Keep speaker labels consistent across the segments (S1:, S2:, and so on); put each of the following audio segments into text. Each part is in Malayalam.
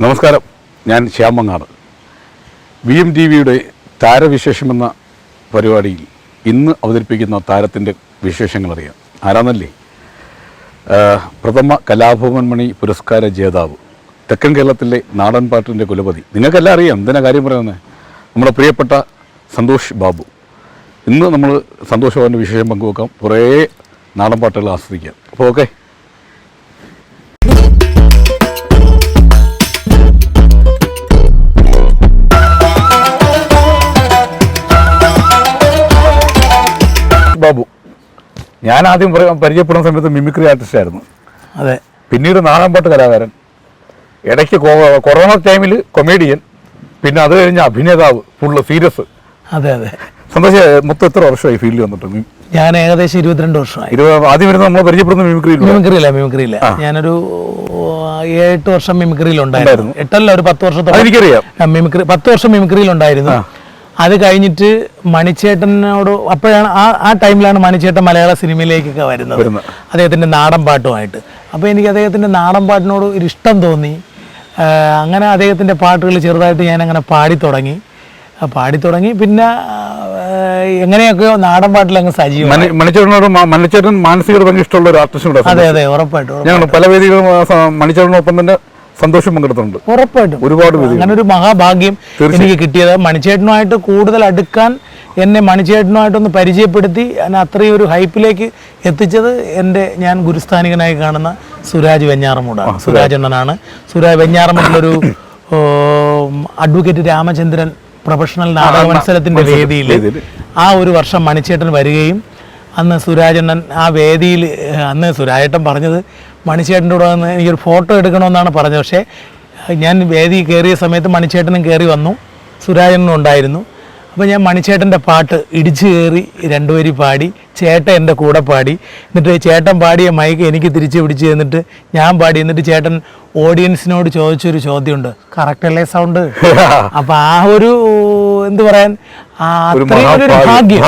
S1: നമസ്കാരം. ഞാൻ Shyam Mangad. V M T വിയുടെ താരവിശേഷമെന്ന പരിപാടിയിൽ ഇന്ന് അവതരിപ്പിക്കുന്ന താരത്തിന്റെ വിശേഷങ്ങൾ അറിയാം. ആരാന്നല്ലേ? പ്രഥമ കലാഭവൻ മണി പുരസ്കാര ജേതാവ് തെക്കൻ കേരളത്തിലെ നാടൻ പാട്ടിന്റെ കുലപതി. നിങ്ങൾക്കെല്ലാം അറിയാം എന്തിനാ കാര്യം പറയുന്നത് നമ്മുടെ പ്രിയപ്പെട്ട സന്തോഷ് ബാബു. ഇന്ന് നമ്മൾ സന്തോഷ് ബാബുവിന്റെ വിശേഷം പങ്കുവെക്കാം. കുറേ നാടൻ പാട്ടുകൾ ആസ്വദിക്കാം. അപ്പോൾ ഓക്കെ. ഞാൻ ആദ്യം പരിചയപ്പെടുന്ന സമയത്ത് മിമിക്രി ആർട്ടിസ്റ്റ് ആയിരുന്നു.
S2: അതെ.
S1: പിന്നീട് നാടൻപാട്ട് കലാകാരൻ ഇടയ്ക്ക് കൊറോണ ടൈമിൽ കൊമേഡിയൻ പിന്നെ അത് കഴിഞ്ഞ അഭിനേതാവ് ഫുള്ള് സീരിയസ്
S2: അതെ അതെ.
S1: സന്തോഷ മൊത്തം എത്ര വർഷമായി ഫീൽഡിൽ വന്നിട്ട്?
S2: ഞാൻ ഏകദേശം ഇരുപത്തിരണ്ട് വർഷമായി.
S1: ഇരുപത് ആദ്യം വരുന്ന നമ്മൾ പരിചയപ്പെടുന്ന മിമിക്രിയിൽ
S2: മിമിക്രി ഇല്ല മിമിക്രി ഇല്ല ഞാനൊരു ഏഴെട്ട് വർഷം മിമിക്രിയിൽ ഉണ്ടായിരുന്നു. എട്ടല്ല ഒരു പത്ത് വർഷത്തോളം. എനിക്കറിയാം മിമിക്രി പത്ത് വർഷം മിമിക്രിയിൽ ഉണ്ടായിരുന്നു അത് കഴിഞ്ഞിട്ട് മണിച്ചേട്ടനോട് അപ്പോഴാണ് ആ ആ ടൈമിലാണ് മണിച്ചേട്ടൻ മലയാള സിനിമയിലേക്കൊക്കെ വരുന്നത്. അദ്ദേഹത്തിന്റെ നാടൻ പാട്ടുമായിട്ട്. അപ്പോൾ എനിക്ക് അദ്ദേഹത്തിന്റെ നാടൻ പാട്ടിനോട് ഒരു ഇഷ്ടം തോന്നി. അങ്ങനെ അദ്ദേഹത്തിന്റെ പാട്ടുകൾ ചെറുതായിട്ട് ഞാൻ അങ്ങനെ പാടി തുടങ്ങി പാടി തുടങ്ങി പിന്നെ എങ്ങനെയൊക്കെയോ നാടൻ പാട്ടിൽ അങ്ങ് സജീവം
S1: മണിച്ചേട്ടനോട് മണിച്ചേട്ടൻ മാനസികത ഇഷ്ടമുള്ള ഒരു ആർട്ടിസ്റ്റ്
S2: അതെ അതെ ഉറപ്പായിട്ടും.
S1: ഞങ്ങൾ പല വേദികളും മണിച്ചേട്ടനോടൊപ്പം മണിച്ചേട്ടനൊപ്പം തന്നെ സന്തോഷം പങ്കെടുത്തിട്ടുണ്ട്.
S2: ഉറപ്പായിട്ടും.
S1: ഒരുപാട്
S2: അങ്ങനെ ഒരു മഹാഭാഗ്യം എനിക്ക് കിട്ടിയത്. മണിച്ചേട്ടനുമായിട്ട് കൂടുതൽ അടുക്കാൻ എന്നെ മണിച്ചേട്ടനുമായിട്ടൊന്ന് പരിചയപ്പെടുത്തി എന്നെ അത്രയും ഒരു ഹൈപ്പിലേക്ക് എത്തിച്ചത് എന്റെ ഞാൻ ഗുരുസ്ഥാനികനായി കാണുന്ന സുരാജ് വെഞ്ഞാറമൂടാണ് സുരാജ്. അണ്ണനാണ് സുരാജ് വെഞ്ഞാറമൂടിലൊരു ഓ, അഡ്വക്കേറ്റ് രാമചന്ദ്രൻ പ്രൊഫഷണൽ നാടക മത്സരത്തിന്റെ വേദിയിൽ. ആ ഒരു വർഷം മണിച്ചേട്ടൻ വരികയും അന്ന് സുരാജണ്ണൻ ആ വേദിയിൽ അന്ന് സുരാജേട്ടൻ പറഞ്ഞത് മണിച്ചേട്ടന്റെ കൂടെ വന്ന് എനിക്കൊരു ഫോട്ടോ എടുക്കണമെന്നാണ് പറഞ്ഞത്. പക്ഷേ ഞാൻ വേദി കയറിയ സമയത്ത് മണിച്ചേട്ടനും കയറി വന്നു. സുരാജനും ഉണ്ടായിരുന്നു. അപ്പോൾ ഞാൻ മണിച്ചേട്ടന്റെ പാട്ട് ഇടിച്ചു കയറി രണ്ടുപേരി പാടി ചേട്ടൻ എന്റെ കൂടെ പാടി. എന്നിട്ട് ചേട്ടൻ പാടിയ മൈക്ക് എനിക്ക് തിരിച്ചു പിടിച്ച് തന്നിട്ട് ഞാൻ പാടി. എന്നിട്ട് ചേട്ടൻ ഓഡിയൻസിനോട് ചോദിച്ചൊരു ചോദ്യമുണ്ട്. കറക്റ്റ് അല്ലേ സൗണ്ട് അപ്പം ആ ഒരു എന്ത് പറയാൻ?
S1: ഒരു
S2: അത്രയും ഒരു ഭാഗ്യം.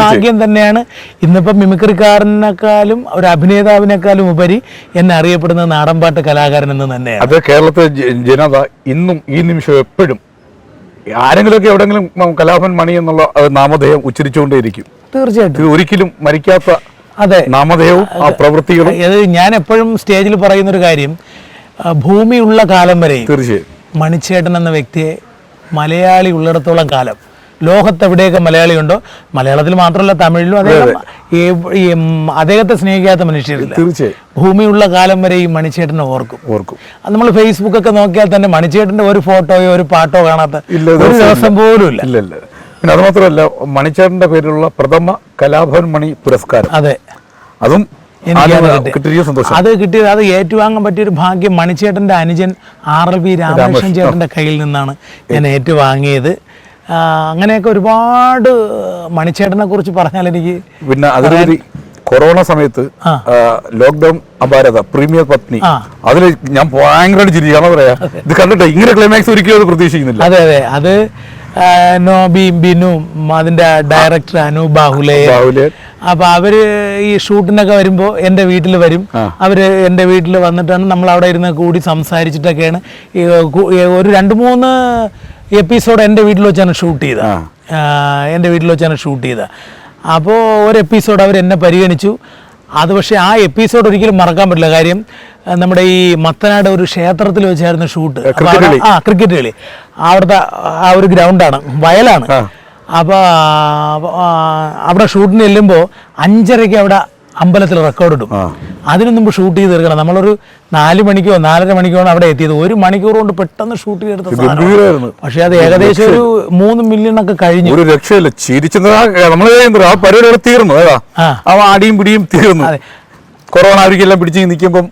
S1: ഭാഗ്യം,
S2: ആ തന്നെയാണ് ഇന്നിപ്പം മിമിക്രിക്കാരനേക്കാളും ഒരു അഭിനേതാവിനേക്കാളും ഉപരി എന്നെ അറിയപ്പെടുന്ന നാടൻപാട്ട് കലാകാരൻ എന്ന് തന്നെയാണ്.
S1: അത് കേരളത്തിലെ ജനത ഇന്നും ഈ നിമിഷം എപ്പോഴും ആരെങ്കിലുമൊക്കെ എവിടെങ്കിലും കലാഭൻ മണി എന്നുള്ള നാമധേയം ഉച്ചരിച്ചുകൊണ്ടേയിരിക്കും.
S2: തീർച്ചയായിട്ടും.
S1: ഒരിക്കലും മരിക്കാത്ത
S2: അതെ.
S1: നാമധേയവും ആ പ്രവൃത്തികളും
S2: ഞാൻ എപ്പോഴും സ്റ്റേജിൽ പറയുന്ന ഒരു കാര്യം ഭൂമിയുള്ള കാലം വരെ
S1: തീർച്ചയായും.
S2: മണിച്ചേട്ടൻ എന്ന വ്യക്തിയെ മലയാളി ഉള്ളിടത്തോളം കാലം ലോകത്ത് എവിടെയൊക്കെ മലയാളിയുണ്ടോ? മലയാളത്തിൽ മാത്രമല്ല തമിഴിലും അദ്ദേഹം അദ്ദേഹത്തെ സ്നേഹിക്കാത്ത മനുഷ്യരില്ല.
S1: തീർച്ചയായും.
S2: ഭൂമിയുള്ള കാലം വരെ ഈ മണിച്ചേട്ടനെ ഓർക്കും.
S1: ഓർക്കും.
S2: അത് നമ്മൾ ഫേസ്ബുക്കൊക്കെ നോക്കിയാൽ തന്നെ മണിച്ചേട്ടന്റെ ഒരു ഫോട്ടോയോ ഒരു പാട്ടോ കാണാത്ത ഒരു
S1: ദിവസം
S2: പോലും ഇല്ല.
S1: ഇല്ല പിന്നെ അത് മാത്രമല്ല മണിച്ചേട്ടന്റെ പേരിലുള്ള പ്രഥമ കലാഭവൻ മണി പുരസ്കാരം.
S2: അതെ.
S1: അതും
S2: അത് കിട്ടിയത് അത് ഏറ്റുവാങ്ങാൻ പറ്റിയൊരു ഭാഗ്യം മണിച്ചേട്ടന്റെ അനുജൻ ആർ എൽ വി രാമകൃഷ്ണൻ ചേട്ടന്റെ കയ്യിൽ നിന്നാണ് ഞാൻ ഏറ്റുവാങ്ങിയത്. അങ്ങനെയൊക്കെ ഒരുപാട് മണിച്ചേട്ടനെ കുറിച്ച് പറഞ്ഞാൽ എനിക്ക്
S1: പിന്നെ അതിലുപരി കൊറോണ സമയത്ത് ലോക്ക്ഡൗൺ അപാരത പ്രീമിയർ പത്നി. അതിൽ ഞാൻ ഭയങ്കരമായിട്ട് ചിരിക്കണം പറയാ. ഇത് കണ്ടിട്ട് ഇങ്ങനെ ക്ലൈമാക്സ് ഒരിക്കലും അത് പ്രതീക്ഷിക്കുന്നില്ല.
S2: അതെ അതെ. അത് നോബിയും ബിനും അതിന്റെ ഡയറക്ടർ അനു ബാഹുലേ അപ്പൊ അവർ ഈ ഷൂട്ടിനൊക്കെ വരുമ്പോൾ എന്റെ വീട്ടിൽ വരും. അവർ എന്റെ വീട്ടിൽ വന്നിട്ടാണ് നമ്മൾ അവിടെ ഇരുന്ന് കൂടി സംസാരിച്ചിട്ടൊക്കെയാണ്. ഒരു രണ്ട് മൂന്ന് എപ്പിസോഡ് എന്റെ വീട്ടിൽ വെച്ചാണ് ഷൂട്ട് ചെയ്തത് എന്റെ വീട്ടിൽ വെച്ചാണ് ഷൂട്ട് ചെയ്തത് അപ്പോൾ ഒരു എപ്പിസോഡ് അവർ എന്നെ പരിഗണിച്ചു. അത് പക്ഷേ ആ എപ്പിസോഡ് ഒരിക്കലും മറക്കാൻ പറ്റില്ല. കാര്യം നമ്മുടെ ഈ മത്തനാട് ഒരു ക്ഷേത്രത്തിൽ വെച്ചായിരുന്നു ഷൂട്ട് ആ ക്രിക്കറ്റ് കളി. അവിടുത്തെ ആ ഒരു ഗ്രൗണ്ടാണ് വയലാണ്. അപ്പോൾ അവിടെ ഷൂട്ടിന് ചെല്ലുമ്പോൾ അഞ്ചരയ്ക്ക് അവിടെ അമ്പലത്തിൽ റെക്കോർഡ് ഇടും. അതിനു മുമ്പ് ഷൂട്ട് ചെയ്ത് തീർക്കണം. നമ്മളൊരു നാല് മണിക്കോ നാലര മണിക്കോ ആണ് അവിടെ എത്തിയത്. ഒരു മണിക്കൂർ കൊണ്ട് പെട്ടെന്ന് ഷൂട്ട് ചെയ്തെടുത്ത പക്ഷെ അത് ഏകദേശം ഒരു മൂന്ന് മില്യൺ ഒക്കെ കഴിഞ്ഞു.
S1: ഒരു രക്ഷയില്ല. ചിരിച്ചത് നമ്മൾ ആ പരിപാടി തീർന്നു
S2: ആ.
S1: ആ അടിയും പിടിയും തീർന്നു. കൊറോണ അവർക്കെല്ലാം പിടിച്ച് നിൽക്കുമ്പം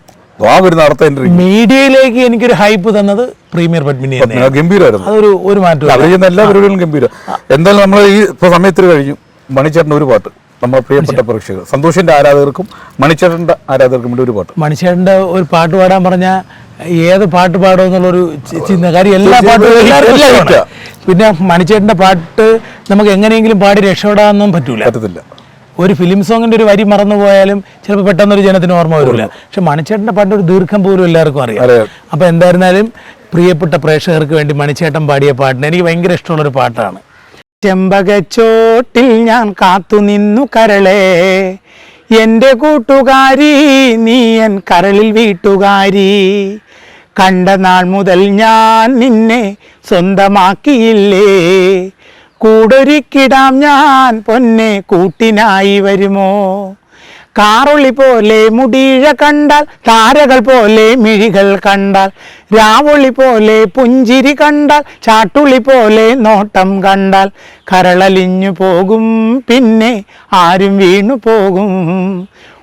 S2: മീഡിയയിലേക്ക് എനിക്കൊരു ഹൈപ്പ് തന്നത് പ്രീമിയർ പത്മിനി
S1: ഗംഭീരമായിരുന്നു
S2: അതൊരു ഒരു മാറ്റം
S1: എല്ലാ പരിപാടികളും ഗംഭീരം. എന്തായാലും നമ്മൾ ഈ ഇപ്പൊ സമയത്തിന് കഴിഞ്ഞു. മണിച്ചേട്ടൻ ഒരു പാട്ട്. നമ്മുടെ പ്രിയപ്പെട്ട പ്രേക്ഷകർ. സന്തോഷിന്റെ ആരാധകർക്കും മണിച്ചേട്ടന്റെ ആരാധകർക്കും വേണ്ടി ഒരു പാട്ട്.
S2: മണിച്ചേട്ടന്റെ ഒരു പാട്ട് പാടാൻ പറഞ്ഞ ഏത് പാട്ട് പാടും എന്നുള്ളൊരു ചിന്ത. കാര്യം എല്ലാ പാട്ടുകളും എല്ലാവർക്കും പിന്നെ മണിച്ചേട്ടന്റെ പാട്ട് നമുക്ക് എങ്ങനെയെങ്കിലും പാടി രക്ഷപ്പെടാമെന്നും പറ്റൂല.
S1: പറ്റത്തില്ല.
S2: ഒരു ഫിലിം സോങ്ങിന്റെ ഒരു വരി മറന്നു പോയാലും ചിലപ്പോൾ പെട്ടെന്ന് ഒരു ജനത്തിന് ഓർമ്മ വരില്ല. പക്ഷെ മണിച്ചേട്ടന്റെ പാട്ട് ഒരു ദീർഘം പോലും എല്ലാവർക്കും അറിയാം.
S1: അറിയാം.
S2: അപ്പൊ എന്തായിരുന്നാലും പ്രിയപ്പെട്ട പ്രേക്ഷകർക്ക് വേണ്ടി മണിച്ചേട്ടൻ പാടിയ പാട്ടിന് എനിക്ക് ഭയങ്കര ഇഷ്ടമുള്ളൊരു പാട്ടാണ്. ചെമ്പകച്ചോട്ടിൽ ഞാൻ കാത്തു നിന്നു കരളേ. എന്റെ കൂട്ടുകാരി നീ എൻ കരളിൽ വീട്ടുകാരി. കണ്ട നാൾ മുതൽ ഞാൻ നിന്നെ സ്വന്തമാക്കിയില്ലേ. കൂടൊരുക്കിടാം ഞാൻ പൊന്നെ കൂട്ടിനായി വരുമോ? കാറുള്ളി പോലെ മുടിയിഴ കണ്ടാൽ താരകൾ പോലെ മിഴികൾ കണ്ടാൽ രാവുള്ളി പോലെ പുഞ്ചിരി കണ്ടാൽ ചാട്ടുള്ളി പോലെ നോട്ടം കണ്ടാൽ കരളലിഞ്ഞു പോകും പിന്നെ ആരും വീണു പോകും.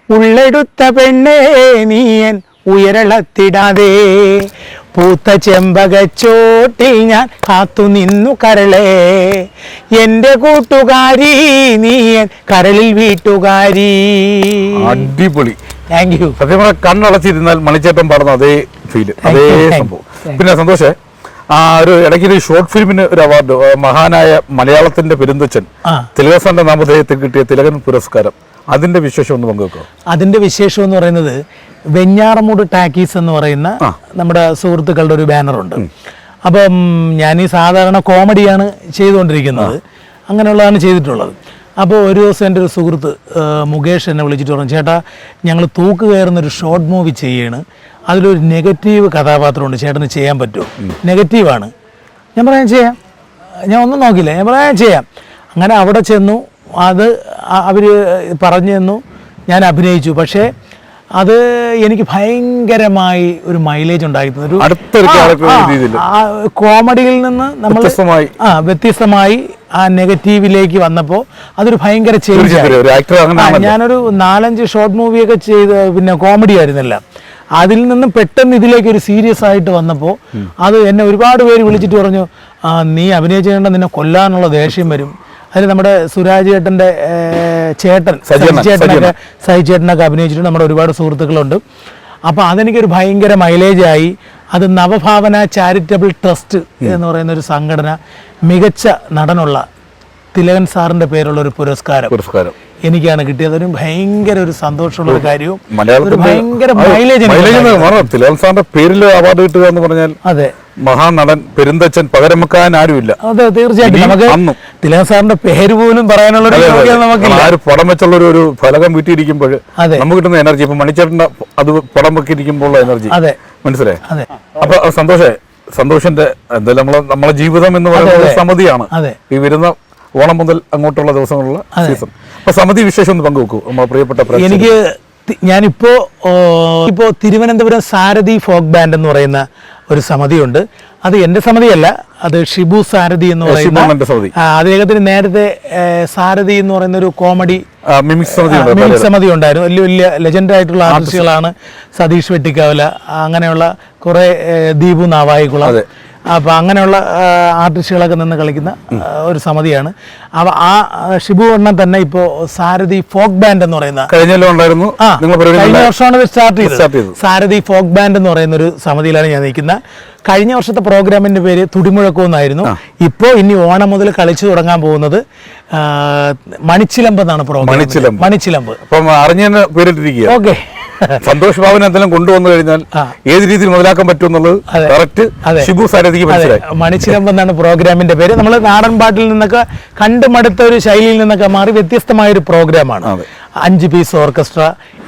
S2: ഉള്ളെടുത്ത പെണ്ണേ നീയൻ ഉയരളത്തിടാതെ. പൂത്ത ചെമ്പകച്ചോട്ടിൽ ഞാൻ കാത്തു നിന്നു കരളേ. എന്റെ കൂട്ടുകാരി നീ കരളിൽ വീട്ടുകാരി.
S1: അടിപൊളി.
S2: താങ്ക് യു
S1: സത്യം കണ്ണടച്ചിരുന്നാൽ മണിച്ചേട്ടൻ പാടുന്ന അതേ ഫീൽ അതേ സംഭവം. പിന്നെ സന്തോഷേ ആ ഒരു ഇടയ്ക്ക് ഒരു ഷോർട്ട് ഫിലിമിന് ഒരു അവാർഡ് മഹാനായ മലയാളത്തിന്റെ പെരുന്തച്ചൻ
S2: തിലകസന്റെ
S1: തിലകസാന്റെ നാമധേയത്തിൽ കിട്ടിയ തിലകൻ പുരസ്കാരം. അതിന്റെ വിശേഷം ഒന്ന് പങ്കുവെക്കോ?
S2: അതിന്റെ വിശേഷം എന്ന് പറയുന്നത് വെഞ്ഞാറമൂട് ടാക്കീസ് എന്ന് പറയുന്ന നമ്മുടെ സുഹൃത്തുക്കളുടെ ഒരു ബാനറുണ്ട്. അപ്പം ഞാൻ ഈ സാധാരണ കോമഡിയാണ് ചെയ്തുകൊണ്ടിരിക്കുന്നത്. അങ്ങനെയുള്ളതാണ് ചെയ്തിട്ടുള്ളത്. അപ്പോൾ ഒരു ദിവസം എന്റെ ഒരു സുഹൃത്ത് മുകേഷ് എന്നെ വിളിച്ചിട്ട് പറഞ്ഞു ചേട്ടാ ഞങ്ങൾ തൂക്ക് കയറുന്നൊരു ഷോർട്ട് മൂവി ചെയ്യാണ്. അതിലൊരു നെഗറ്റീവ് കഥാപാത്രമുണ്ട്. ചേട്ടന് ചെയ്യാൻ പറ്റുമോ? നെഗറ്റീവാണ്. ഞാൻ പറയാൻ ചെയ്യാം. ഞാൻ ഒന്നും നോക്കില്ല ഞാൻ പറയാൻ ചെയ്യാം. അങ്ങനെ അവിടെ ചെന്നു. അത് അവർ പറഞ്ഞു തന്നു. ഞാൻ അഭിനയിച്ചു. പക്ഷേ അത് എനിക്ക് ഭയങ്കരമായി ഒരു മൈലേജ് ഉണ്ടാക്കി തന്നു. ഒരു കോമഡിയിൽ നിന്ന് നമ്മൾ. ആ വ്യത്യസ്തമായി ആ നെഗറ്റീവിലേക്ക് വന്നപ്പോൾ അതൊരു ഭയങ്കര ചേഞ്ച്. ഞാനൊരു നാലഞ്ച് ഷോർട്ട് മൂവിയൊക്കെ ചെയ്ത് പിന്നെ കോമഡി ആയിരുന്നില്ല. അതിൽ നിന്ന് പെട്ടെന്ന് ഇതിലേക്ക് ഒരു സീരിയസ് ആയിട്ട് വന്നപ്പോൾ അത് എന്നെ ഒരുപാട് പേര് വിളിച്ചിട്ട് പറഞ്ഞു "ആ, നീ അഭിനയിച്ചേണ്ട നിന്നെ കൊല്ലാനുള്ള ദേഷ്യം വരും. അതിൽ നമ്മുടെ സുരാജ് ചേട്ടന്റെ ചേട്ടൻ സജി ചേട്ടനൊക്കെ. സജി ചേട്ടനൊക്കെ അഭിനയിച്ചിട്ട് നമ്മുടെ ഒരുപാട് സുഹൃത്തുക്കളുണ്ട്. അപ്പോൾ അതെനിക്കൊരു ഭയങ്കര മൈലേജായി. അത് നവഭാവന ചാരിറ്റബിൾ ട്രസ്റ്റ് എന്ന് പറയുന്ന ഒരു സംഘടന മികച്ച നടനുള്ള തിലകൻ സാറിന്റെ പേരുള്ള ഒരു പുരസ്കാരം
S1: പുരസ്കാരം.
S2: എനിക്കാണ് കിട്ടിയത്. ഒരു ഭയങ്കര ഒരു സന്തോഷമുള്ള ഒരു കാര്യവും. ഭയങ്കര മൈലേജ്
S1: തിലകൻ സാറിന്റെ പേരിൽ അവാർഡ് കിട്ടുക എന്ന് പറഞ്ഞാൽ
S2: അതെ.
S1: മഹാനടൻ പെരുന്തച്ചൻ പകരമക്കാൻ ആരുമില്ല.
S2: അതെ തീർച്ചയായിട്ടും. തിലകൻ സാറിന്റെ പേര് പോലും പറയാനുള്ള ഒരു
S1: അതെ, അതെ.
S2: നമുക്കില്ല.
S1: ആ പടം വെച്ചുള്ള ഒരു- ഫലകം വീട്ടിയിരിക്കുമ്പോൾ. നമുക്ക് കിട്ടുന്ന എനർജി ഇപ്പൊ മണിച്ചേട്ടന്റെ അത് പടം വെക്കിയിരിക്കുമ്പോൾ എനർജി
S2: അതെ.
S1: മനസ്സിലായി? അപ്പൊ സന്തോഷേ. സന്തോഷന്റെ എന്തായാലും നമ്മളെ നമ്മളെ ജീവിതം എന്ന് പറയുന്നത് സമിതിയാണ്. ഈ വരുന്ന ഓണം മുതൽ അങ്ങോട്ടുള്ള ദിവസങ്ങളുള്ള സീസൺ അപ്പൊ സമിതി വിശേഷം ഒന്ന് പങ്കുവെക്കൂ നമ്മളെ പ്രിയപ്പെട്ട.
S2: എനിക്ക് ഞാനിപ്പോ ഇപ്പോ തിരുവനന്തപുരം സാരഥി ഫോക്ക് ബാൻഡ് എന്ന് പറയുന്ന ഒരു സമിതിയുണ്ട്. അത് എന്റെ സമിതിയല്ല അത് ഷിബു സാരഥി എന്ന് പറയുന്ന
S1: സമിതി.
S2: അദ്ദേഹത്തിന് നേരത്തെ സാരഥി എന്ന് പറയുന്ന ഒരു കോമഡി മിമിക് സമിതി ഉണ്ടായിരുന്നു. വലിയ വലിയ ലെജൻഡ് ആയിട്ടുള്ള ആർട്ടിസ്റ്റുകളാണ് സതീഷ് വെട്ടിക്കാവല അങ്ങനെയുള്ള കുറെ ദീപു നാവായിക്കുളം. അപ്പോൾ അങ്ങനെയുള്ള ആർട്ടിസ്റ്റുകളൊക്കെ നിന്ന് കളിക്കുന്ന ഒരു സമിതിയാണ്. അപ്പോൾ ആ ഷിബു എണ്ണം തന്നെ ഇപ്പോൾ സാരഥി ഫോക്ക് ബാൻഡ് എന്ന് പറയുന്ന
S1: കഴിഞ്ഞ ഉണ്ടായിരുന്നു.
S2: ആ കഴിഞ്ഞ വർഷമാണ് സ്റ്റാർട്ട് ചെയ്തത്. സാരഥി ഫോക്ക് ബാൻഡ് എന്ന് പറയുന്ന ഒരു സമിതിയിലാണ് ഞാൻ നിൽക്കുന്നത്. കഴിഞ്ഞ വർഷത്തെ പ്രോഗ്രാമിന്റെ പേര് തുടിമുഴക്കം എന്നായിരുന്നു. ഇപ്പോൾ ഇനി ഓണം മുതൽ കളിച്ചു തുടങ്ങാൻ പോകുന്നത് മണിച്ചിലമ്പ് എന്നാണ് പ്രോഗ്രാം
S1: മണിച്ചിലമ്പ്.
S2: മണിച്ചിലമ്പ്.
S1: അപ്പം അറിഞ്ഞതിന് പേരിട്ടിരിക്കുക.
S2: ഓക്കെ.
S1: സന്തോഷ് ബാബുനെ എന്തെങ്കിലും കൊണ്ടുവന്നു കഴിഞ്ഞാൽ ഏത് രീതിയിൽ മുതലാക്കാൻ പറ്റുമെന്നുള്ളത്
S2: അതെ.
S1: കറക്റ്റ് ഷിബു സാരഥിക്ക് മനസ്സിലായി.
S2: മണിച്ചിലമ്പ് എന്നാണ് പ്രോഗ്രാമിന്റെ പേര്. നമ്മൾ നാടൻ പാട്ടിൽ നിന്നൊക്കെ കണ്ടുമടുത്ത ഒരു ശൈലിയിൽ നിന്നൊക്കെ മാറി വ്യത്യസ്തമായ ഒരു പ്രോഗ്രാമാണ്. അഞ്ച് പീസ് ഓർക്കസ്ട്ര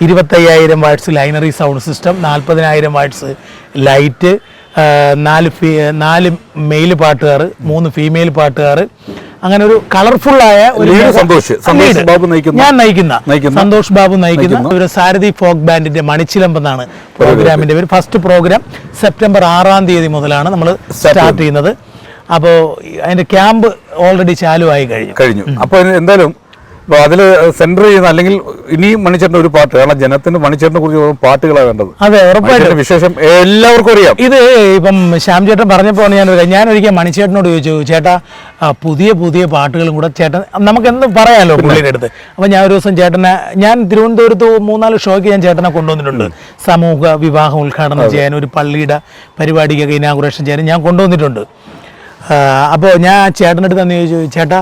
S2: ഇരുപത്തയ്യായിരം watts line array sound system നാൽപ്പതിനായിരം വാട്സ് ലൈറ്റ് നാല് നാല് മെയിൽ പാട്ടുകാർ മൂന്ന് ഫീമെയിൽ പാട്ടുകാർ അങ്ങനെ ഒരു കളർഫുള്ളായ ഒരു
S1: സന്തോഷ്. സന്തോഷ് ബാബു നയിക്കുന്ന-
S2: ഞാൻ നയിക്കുന്ന. സന്തോഷ് ബാബു നയിക്കുന്ന ഒരു സാരഥി ഫോക്ക് ബാൻഡിന്റെ മണിച്ചിലമ്പ് എന്നാണ് പ്രോഗ്രാമിന്റെ പേര്. ഫസ്റ്റ് പ്രോഗ്രാം സെപ്റ്റംബർ ആറാം തീയതി മുതലാണ് നമ്മൾ സ്റ്റാർട്ട് ചെയ്യുന്നത്. അപ്പോൾ അതിന്റെ ക്യാമ്പ് ഓൾറെഡി ചാലുവായി കഴിഞ്ഞു.
S1: കഴിഞ്ഞു. അപ്പൊ ഇനി എന്തായാലും അപ്പൊ അതിൽ സെന്റർ ചെയ്യുന്ന അല്ലെങ്കിൽ ഇനിയും മണിച്ചേട്ടൻ ഒരു പാട്ട് കാരണം ജനത്തിന് മണിച്ചേട്ടനെ കുറിച്ച് പാട്ടുകളാണ് വേണ്ടത്
S2: അതെ ഉറപ്പായിട്ടും.
S1: വിശേഷം എല്ലാവർക്കും അറിയാം.
S2: ഇത് ഇപ്പം ശ്യാം ചേട്ടൻ പറഞ്ഞപ്പോൾ ഞാൻ ഞാൻ ഒരിക്കൽ മണിച്ചേട്ടനോട് ചോദിച്ചു ചേട്ടാ പുതിയ പുതിയ പാട്ടുകളും കൂടെ ചേട്ടൻ നമുക്ക് എന്ത് പറയാലോ പുള്ളിയുടെ അടുത്ത്. അപ്പം ഞാൻ ഒരു ദിവസം ചേട്ടനെ ഞാൻ തിരുവനന്തപുരത്ത് മൂന്നാൽ ഷോയ്ക്ക് ഞാൻ ചേട്ടനെ കൊണ്ടുവന്നിട്ടുണ്ട്. സമൂഹ വിവാഹം ഉദ്ഘാടനം ചെയ്യാൻ ഒരു പള്ളിയുടെ പരിപാടിക്കൊക്കെ ഇനാഗുറേഷൻ ചെയ്യാൻ ഞാൻ കൊണ്ടുവന്നിട്ടുണ്ട്. അപ്പോൾ ഞാൻ ചേട്ടന്റെ അടുത്ത് തന്നെ ചോദിച്ചു ചേട്ടാ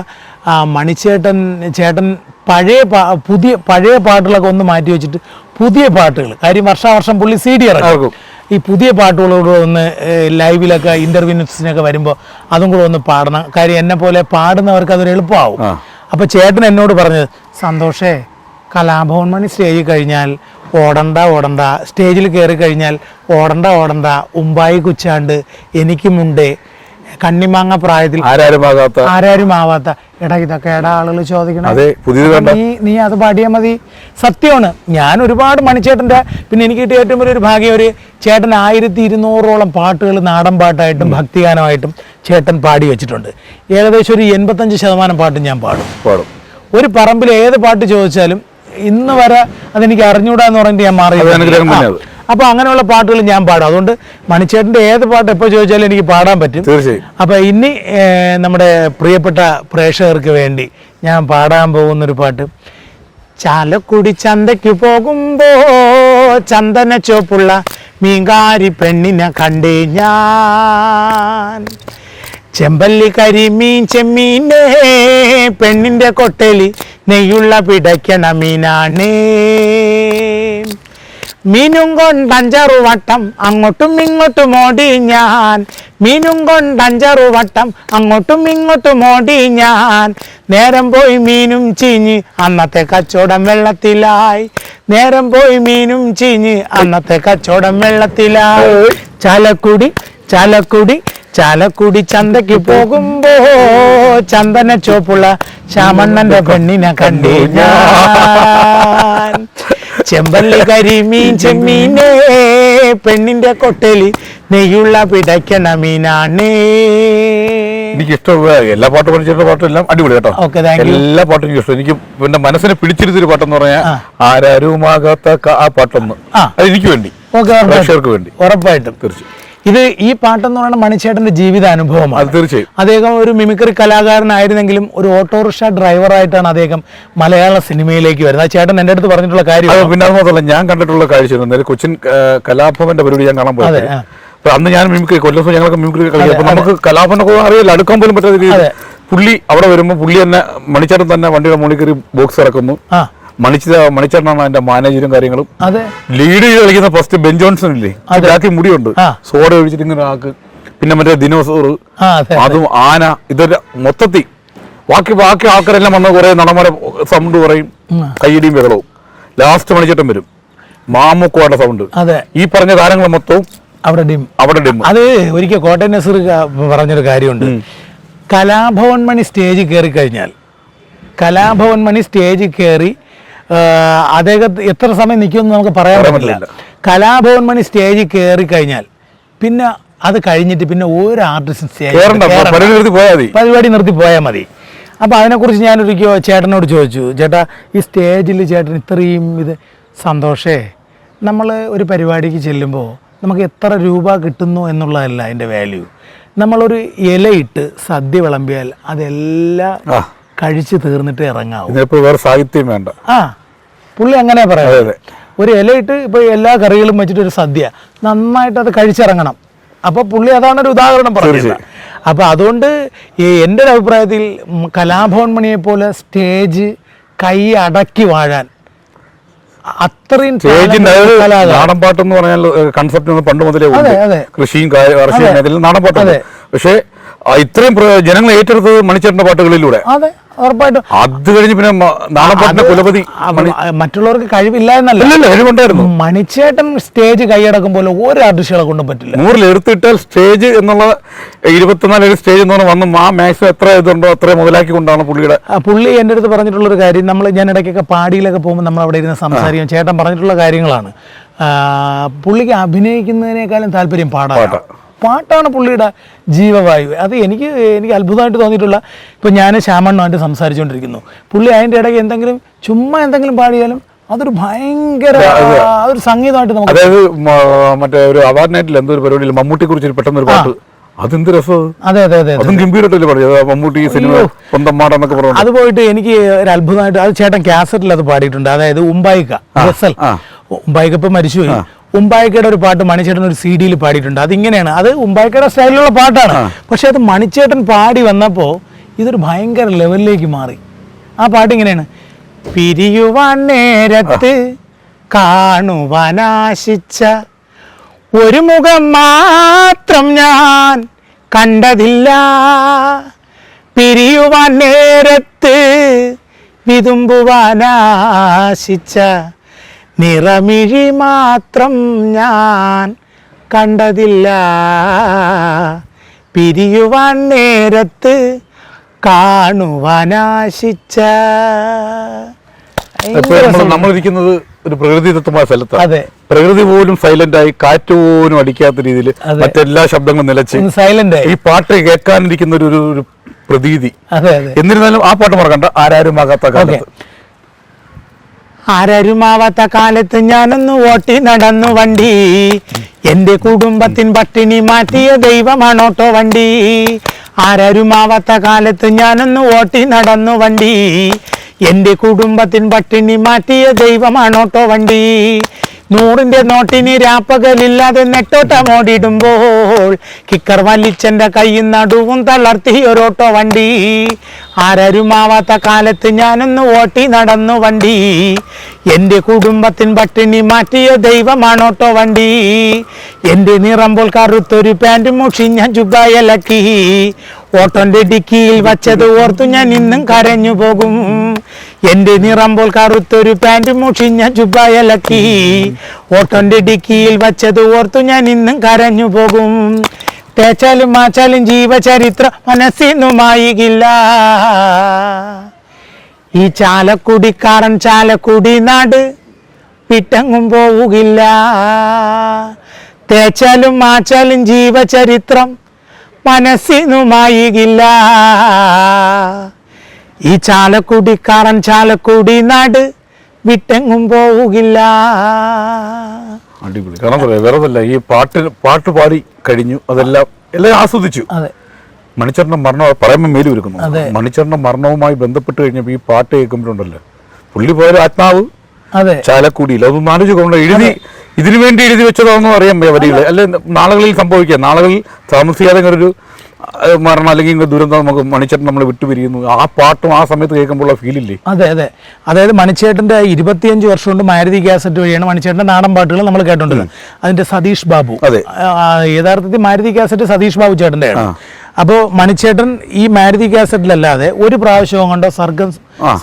S2: മണിച്ചേട്ടൻ ചേട്ടൻ പഴയ പാ പുതിയ പഴയ പാട്ടുകളൊക്കെ ഒന്ന് മാറ്റി വെച്ചിട്ട് പുതിയ പാട്ടുകൾ കാര്യം വർഷാവർഷം പുള്ളി സി ഡി ഇറക്കും. ഈ പുതിയ പാട്ടുകളോട് ഒന്ന് ലൈവിലൊക്കെ ഇന്റർവ്യൂസിനൊക്കെ വരുമ്പോൾ അതും കൂടെ ഒന്ന് പാടണം. കാര്യം എന്നെ പോലെ പാടുന്നവർക്ക് അതൊരു എളുപ്പമാവും
S1: അപ്പൊ
S2: അപ്പോൾ ചേട്ടൻ എന്നോട് പറഞ്ഞത് സന്തോഷേ കലാഭവൻ മണി സ്റ്റേജിൽ കഴിഞ്ഞാൽ ഓടണ്ട ഓടണ്ട. സ്റ്റേജിൽ കയറി കഴിഞ്ഞാൽ ഓടണ്ട ഓടണ്ട. ഉമ്പായി കുച്ചാണ്ട് എനിക്കുമുണ്ട് കണ്ണിമാങ്ങ പ്രായത്തിൽ ആരാരും ആവാത്ത എടാ ഇതൊക്കെ എടാ ആളുകൾ ചോദിക്കണം. നീ നീ അത് പാടിയാൽ മതി. സത്യമാണ്. ഞാൻ ഒരുപാട് മണിച്ചേട്ടന്റെ പിന്നെ എനിക്ക് കിട്ടിയ ഏറ്റവും വലിയൊരു ഭാഗ്യം ഒരു ചേട്ടൻ ആയിരത്തി ഇരുന്നൂറോളം പാട്ടുകൾ നാടൻ പാട്ടായിട്ടും ഭക്തിഗാനമായിട്ടും ചേട്ടൻ പാടി വെച്ചിട്ടുണ്ട്. ഏകദേശം ഒരു എൺപത്തഞ്ച് ശതമാനം പാട്ടും ഞാൻ പാടും.
S1: പാടും.
S2: ഒരു പറമ്പിൽ ഏത് പാട്ട് ചോദിച്ചാലും ഇന്ന് വരെ അതെനിക്ക് അറിഞ്ഞൂടാന്ന് പറഞ്ഞിട്ട് ഞാൻ മാറി അപ്പോൾ അങ്ങനെയുള്ള പാട്ടുകൾ ഞാൻ പാടും. അതുകൊണ്ട് മണിച്ചേട്ടന്റെ ഏത് പാട്ട് എപ്പോൾ ചോദിച്ചാലും എനിക്ക് പാടാൻ പറ്റും.
S1: തീർച്ചയായും.
S2: അപ്പോൾ ഇനി നമ്മുടെ പ്രിയപ്പെട്ട പ്രേക്ഷകർക്ക് വേണ്ടി ഞാൻ പാടാൻ പോകുന്നൊരു പാട്ട്. ചാലക്കുടി ചന്തയ്ക്ക് പോകുമ്പോ ചന്ദന ചോപ്പുള്ള മീങ്കാരി പെണ്ണിനെ കണ്ടേ ഞാൻ. ചെമ്പല്ലി കരിമീൻ ചെമ്മീന്റെ പെണ്ണിന്റെ കൊട്ടലി നെയ്യുള്ള പിടയ്ക്കണ മീനാണേ. മീനും കൊണ്ട് അഞ്ചാറു വട്ടം അങ്ങോട്ടും ഇങ്ങോട്ടും ഓടി ഞാൻ. മീനും കൊണ്ട് അഞ്ചാറു വട്ടം അങ്ങോട്ടും ഇങ്ങോട്ടും ഓടി ഞാൻ. നേരം പോയി മീനും ചീഞ്ഞ് അന്നത്തെ കച്ചവടം വെള്ളത്തിലായി. നേരം പോയി മീനും ചീഞ്ഞ് അന്നത്തെ കച്ചവടം വെള്ളത്തിലായി. ചാലക്കുടി ചാലക്കുടി ചാലക്കുടി ചന്തയ്ക്ക് പോകുമ്പോ ചന്ദന ചോപ്പുള്ള ശ്യാമണ്ണന്റെ പെണ്ണിനെ കണ്ടില്ല ഞാൻ. ചെമ്പല്ലി കരിമീൻ ചെമ്മീനേ പെണ്ണിന്റെ കൊട്ടലി നെയ്യുള്ള പിടയ്ക്കണ മീനാണേ.
S1: എനിക്ക് ഇഷ്ടമുള്ള എല്ലാ പാട്ടും പഠിച്ചിട്ടുള്ള പാട്ടെല്ലാം എല്ലാം അടിപൊളി കേട്ടോ. എല്ലാ പാട്ടും എനിക്ക് ഇഷ്ടം. എനിക്ക് എന്റെ മനസ്സിനെ പിടിച്ചിരുത്തൊരു പാട്ടെന്ന് പറഞ്ഞാൽ. ആരാരുമാകാത്ത ആ പാട്ടൊന്ന്. അത് എനിക്ക് വേണ്ടി.
S2: ഓക്കെ
S1: പ്രേക്ഷകർക്ക് വേണ്ടി.
S2: ഉറപ്പായിട്ടും.
S1: തീർച്ചയായും.
S2: ഇത് ഈ പാട്ടെന്ന് പറയുന്നത് മണിച്ചേട്ടന്റെ ജീവിത
S1: അത്
S2: അനുഭവമാണ്
S1: തീർച്ചയായും.
S2: അദ്ദേഹം ഒരു മിമിക്രി കലാകാരനായിരുന്നെങ്കിലും ഒരു ഓട്ടോറിക്ഷ ഡ്രൈവറായിട്ടാണ് അദ്ദേഹം മലയാള സിനിമയിലേക്ക് വരുന്നത്. ആ ചേട്ടൻ എന്റെ അടുത്ത് പറഞ്ഞിട്ടുള്ള കാര്യം
S1: പിന്നെ അത് മാത്രമല്ല ഞാൻ കണ്ടിട്ടുള്ള കാഴ്ച എന്തായാലും കൊച്ചിൻ കലാഭവന്റെ പരിപാടി ഞാൻ കാണാൻ പോയത് അന്ന് ഞാൻ മിമിക്രി കൊല്ലം ഞങ്ങൾക്ക് മിമിക്രി കളിക്കും. നമുക്ക് കലാഭവന അറിയില്ല. അടുക്കാൻ പോലും പറ്റാത്ത
S2: അതെ.
S1: പുള്ളി അവിടെ വരുമ്പോൾ പുള്ളി തന്നെ മണിച്ചേട്ടൻ തന്നെ വണ്ടിയുടെ മുകളിൽ കയറി ബോക്സ് ഇറക്കുന്നു. മണിച്ച മണിച്ചേട്ടനാണ് അതിന്റെ മാനേജരും കാര്യങ്ങളും.
S2: അതെ.
S1: ലീഡ് ചെയ്ത് കളിക്കുന്ന ഫസ്റ്റ് ബെൻ ജോൺസൺ ഇല്ലേ? ബാക്കി മുടിയുണ്ട്. സോഡ ഒഴിച്ചിട്ട് ഇങ്ങനെ ആക്ക് പിന്നെ മറ്റേ ദിനോസോർ
S2: അതെ
S1: ആന ഇതൊരു മൊത്തത്തിൽ. ബാക്കി ബാക്കി ആൾക്കാരെല്ലാം വന്ന കുറെ നടന്മാരെ സൗണ്ട് കുറയും കൈയിടിയും ബഹളവും. ലാസ്റ്റ് മണിച്ചേട്ടൻ വരും. മാമുക്കോയുടെ സൗണ്ട്.
S2: അതെ.
S1: ഈ പറഞ്ഞ താരങ്ങൾ മൊത്തവും
S2: അവിടെ ഡിം.
S1: അവിടെ ഡിം.
S2: അത് ഒരിക്കൽ കോട്ടയം നസീർ പറഞ്ഞൊരു കാര്യമുണ്ട്. കലാഭവൻ മണി സ്റ്റേജിൽ കയറി കഴിഞ്ഞാൽ കലാഭവൻ മണി സ്റ്റേജിൽ കയറി അദ്ദേഹത്തെ എത്ര സമയം നിൽക്കുമെന്ന് നമുക്ക് പറയാൻ പറ്റില്ല. കലാഭവൻ മണി സ്റ്റേജിൽ കയറി കഴിഞ്ഞാൽ പിന്നെ അത് കഴിഞ്ഞിട്ട് പിന്നെ ഒരു ആർട്ടിസ്റ്റും പരിപാടി നിർത്തി പോയാൽ മതി. അപ്പോൾ അതിനെക്കുറിച്ച് ഞാനൊരിക്കോ ചേട്ടനോട് ചോദിച്ചു ചേട്ടാ ഈ സ്റ്റേജിൽ ചേട്ടൻ ഇത്രയും ഇത് സന്തോഷേ? നമ്മൾ ഒരു പരിപാടിക്ക് ചെല്ലുമ്പോൾ നമുക്ക് എത്ര രൂപ കിട്ടുന്നു എന്നുള്ളതല്ല അതിന്റെ വാല്യൂ നമ്മളൊരു ഇലയിട്ട് സദ്യ വിളമ്പിയാൽ അതെല്ലാം കഴിച്ചു തീർന്നിട്ട് ഇറങ്ങാവും.
S1: വേറെ സാഹിത്യം വേണ്ട.
S2: ആ. പുള്ളി അങ്ങനെ പറയാം. ഒരു ഇലയിട്ട് ഇപ്പോൾ എല്ലാ കറികളും വെച്ചിട്ട് ഒരു സദ്യ. നന്നായിട്ട് അത് കഴിച്ചിറങ്ങണം. അപ്പോൾ പുള്ളി അതാണ് ഒരു ഉദാഹരണം പറഞ്ഞത്
S1: അപ്പൊ
S2: അപ്പോൾ അതുകൊണ്ട് ഈ എന്റെ ഒരു അഭിപ്രായത്തിൽ കലാഭവൻ മണിയെ പോലെ സ്റ്റേജ് കൈ അടക്കി വാഴാൻ അത്രയും talented
S1: അതായത്
S2: കലാകാരൻ.
S1: പറഞ്ഞാൽ കൺസെപ്റ്റ് പണ്ട് മുതലേ. കൃഷിയും നാടൻ
S2: പാട്ട്
S1: പക്ഷേ ഇത്രയും ജനങ്ങൾ ഏറ്റെടുത്തത് മണിച്ചേട്ടന്റെ പാട്ടുകളിലൂടെ.
S2: ഉറപ്പായിട്ടും.
S1: അത് കഴിഞ്ഞ് പിന്നെ മ- നാടൻ പാട്ടിന്റെ കുലപതി
S2: മറ്റുള്ളവർക്ക് കഴിവില്ല എന്നല്ല.
S1: കഴിവുണ്ടായിരുന്നു.
S2: മണിച്ചേട്ടൻ സ്റ്റേജ് കൈയടക്കും പോലെ ഒരു ആർട്ടിസ്റ്റുകളെ കൊണ്ടും പറ്റില്ല.
S1: നൂറിൽ എടുത്തിട്ടാൽ സ്റ്റേജ് എന്നുള്ള ഇരുപത്തിനാല് ഒരു സ്റ്റേജ് എന്ന് പറഞ്ഞാൽ വന്ന് ആ മാക്സിമം എത്ര ഇതുണ്ടോ അത്ര മുതലാക്കി കൊണ്ടാണ് പുള്ളിയുടെ
S2: പുള്ളി എന്റെ അടുത്ത് പറഞ്ഞിട്ടുള്ളൊരു കാര്യം നമ്മൾ ഞാൻ ഇടയ്ക്കൊക്കെ പാടിയിലൊക്കെ പോകുമ്പോൾ നമ്മൾ അവിടെ ഇരുന്ന് സംസാരിക്കും. ചേട്ടൻ പറഞ്ഞിട്ടുള്ള കാര്യങ്ങളാണ്. പുള്ളിക്ക് അഭിനയിക്കുന്നതിനേക്കാളും താല്പര്യം പാടാണ് പാട്ടാണ് പുള്ളിയുടെ ജീവവായു. അത് എനിക്ക് എനിക്ക് അത്ഭുതമായിട്ട് തോന്നിയിട്ടുള്ള ഇപ്പോൾ ഞാൻ ശ്യാമണ്ണുമായിട്ട് സംസാരിച്ചുകൊണ്ടിരിക്കുന്നു. പുള്ളി അതിന്റെ ഇടയ്ക്ക് എന്തെങ്കിലും ചുമ്മാ എന്തെങ്കിലും പാടിയാലും അതൊരു ഭയങ്കര ഒരു സംഗീതമായിട്ട് നമുക്ക്
S1: അതായത് മറ്റേ ഒരു അവാർഡ് നൈറ്റിൽ എന്തോ ഒരു പരിപാടിയിൽ മമ്മൂട്ടി കുറിച്ച് പെട്ടെന്ന് ഒരു പാട്ട്. അതെന്ത് രസം
S2: അതെ? അതെ അതെ
S1: അതും ഗംഭീരമായിട്ടല്ലേ പറഞ്ഞത് മമ്മൂട്ടി സിനിമ സ്വന്തം മാടെന്നൊക്കെ പറഞ്ഞു
S2: അത് പോയിട്ട് എനിക്ക് ഒരു അത്ഭുതമായിട്ട് അത് ചേട്ടൻ കാസറ്റിൽ അത് പാടിയിട്ടുണ്ട്. അതായത് ഉമ്പായിക്ക ഗസൽ. ഉമ്പായിക്ക ഇപ്പം മരിച്ചുപോയി. ഉമ്പായിക്കയുടെ ഒരു പാട്ട് മണിച്ചേട്ടൻ ഒരു സി ഡിയിൽ പാടിയിട്ടുണ്ട്. അതിങ്ങനെയാണ്. അത് ഉമ്പായിക്കയുടെ സ്റ്റൈലിലുള്ള പാട്ടാണ്. പക്ഷെ അത് മണിച്ചേട്ടൻ പാടി വന്നപ്പോൾ ഇതൊരു ഭയങ്കര ലെവലിലേക്ക് മാറി. ആ പാട്ട് ഇങ്ങനെയാണ്. പിരിയുവാൻ നേരത്ത് കാണുവാനാശിച്ച ഒരു മുഖം മാത്രം ഞാൻ കണ്ടതില്ല. പിരിയുവാൻ നേരത്ത് വിതുമ്പുവാനാശിച്ച നിറമിഴി മാത്രം ഞാൻ കണ്ടതില്ല. പിരിയുവാൻ നേരത്ത് കാണുവാനാശിച്ച.
S1: നമ്മളിരിക്കുന്നത് ഒരു പ്രകൃതിദത്തമായ സ്ഥലത്താണ്.
S2: അതെ.
S1: പ്രകൃതി പോലും സൈലന്റ് ആയി കാറ്റ് പോലും അടിക്കാത്ത രീതിയിൽ. മറ്റെല്ലാ ശബ്ദങ്ങളും നിലച്ച്
S2: സൈലന്റ്
S1: ഈ പാട്ട് കേൾക്കാനിരിക്കുന്ന ഒരു ഒരു- പ്രതീതി. എന്നിരുന്നാലും ആ പാട്ട് മറക്കണ്ട. ആരാരും ആകാത്ത കാലത്ത്.
S2: ആരാരുമാവാത്ത കാലത്ത് ഞാനൊന്ന് ഓട്ടി നടന്നു വണ്ടി. എന്റെ കുടുംബത്തിൻ പട്ടിണി മാറ്റിയ ദൈവമാണോട്ടോ വണ്ടി. ആരരുമാവാത്ത കാലത്ത് ഞാനൊന്ന് ഓട്ടി നടന്നു വണ്ടി. എന്റെ കുടുംബത്തിൻ പട്ടിണി മാറ്റിയ ദൈവമാണോട്ടോ വണ്ടി. നൂറിന്റെ നോട്ടിന് രാപ്പകലില്ലാതെ നെട്ടോട്ടമോടിടുമ്പോൾ കിക്കർ വലിച്ചെന്റെ കൈ നടുവും തളർത്തി ഒരോട്ടോ വണ്ടി. ആരരുമാവാത്ത കാലത്ത് ഞാനൊന്ന് ഓട്ടി നടന്നു വണ്ടി. എന്റെ കുടുംബത്തിൻ പട്ടിണി മാറ്റിയ ദൈവമാണോട്ടോ വണ്ടി. എന്റെ നിറമ്പോൾ കറുത്തൊരു പാന്റ് മുഷിഞ്ഞ ജുബായലക്കി ഓട്ടോന്റെ ഡിക്കിയിൽ വച്ചത് ഓർത്തു ഞാൻ ഇന്നും കരഞ്ഞു പോകും. എന്റെ പോൽ കറുത്തൊരു പാന്റ് മുഷിഞ്ഞ ജുബായലക്കി ഓട്ടോന്റെ ഡിക്കിയിൽ വച്ചത് ഓർത്തു ഞാൻ ഇന്നും കരഞ്ഞു പോകും. തേച്ചാലും മാച്ചാലും ജീവചരിത്രം മനസ്സിനുമായില്ല ഈ ചാലക്കുടിക്കാരൻ ചാലക്കുടി നാട് വിട്ടെങ്ങും പോവുകില്ല. തേച്ചാലും മാച്ചാലും ജീവചരിത്രം മനസ്സിനുമായികില്ല. ഈ ചാലക്കുടി ചാലക്കുടിക്കാരൻ ചാലക്കുടി നാട് വിട്ടെങ്ങും പോവുകില്ല.
S1: അടിപൊളി. കാരണം വേറെതല്ല ഈ പാട്ട് പാട്ട് പാടി കഴിഞ്ഞു അതെല്ലാം എല്ലാം ആസ്വദിച്ചു.
S2: അതെ.
S1: മണിച്ചേട്ടന്റെ മരണം പറയുമ്പോൾ മേലി ഒരുക്കുന്നു മരണവുമായി ബന്ധപ്പെട്ട് കഴിഞ്ഞപ്പോൾ ഈ പാട്ട് കേൾക്കുമ്പോഴുണ്ടല്ലോ പുള്ളി പോയൊരു ആത്മാവ്
S2: അതെ.
S1: ചാലക്കുടിയിൽ അതൊന്നും ആലോചിക്കൊണ്ട് എഴുതി ഇതിനു വേണ്ടി എഴുതി വെച്ചതാണെന്ന് അറിയാൻ വരികൾ അല്ലെ. നാളുകളിൽ സംഭവിക്കുക നാളുകളിൽ താമസിയാതെ ഒരു മരണം അല്ലെങ്കിൽ ദുരന്തം നമുക്ക് മണിച്ചേട്ടൻ നമ്മൾ വിട്ടുപിരിയുന്നു. ആ പാട്ടും ആ സമയത്ത് കേൾക്കുമ്പോഴുള്ള ഫീലില്ലേ
S2: അതെ അതെ. അതായത് മണിച്ചേട്ടന്റെ ഇരുപത്തിയഞ്ച് വർഷം കൊണ്ട് മാരുതി കാസറ്റ് വഴിയാണ് മണിച്ചേട്ടന്റെ നാടൻ പാട്ടുകൾ നമ്മൾ കേട്ടോണ്ടിരുന്നത്. അതിന്റെ സതീഷ് ബാബു.
S1: അതെ.
S2: യഥാർത്ഥത്തിൽ മാരുതി കാസറ്റ് സതീഷ് ബാബു ചേട്ടന്റെ ആണ് അപ്പോൾ മണിച്ചേട്ടൻ ഈ മാരുതി കാസറ്റിലല്ലാതെ ഒരു പ്രാവശ്യവും കണ്ടോ സർഗം.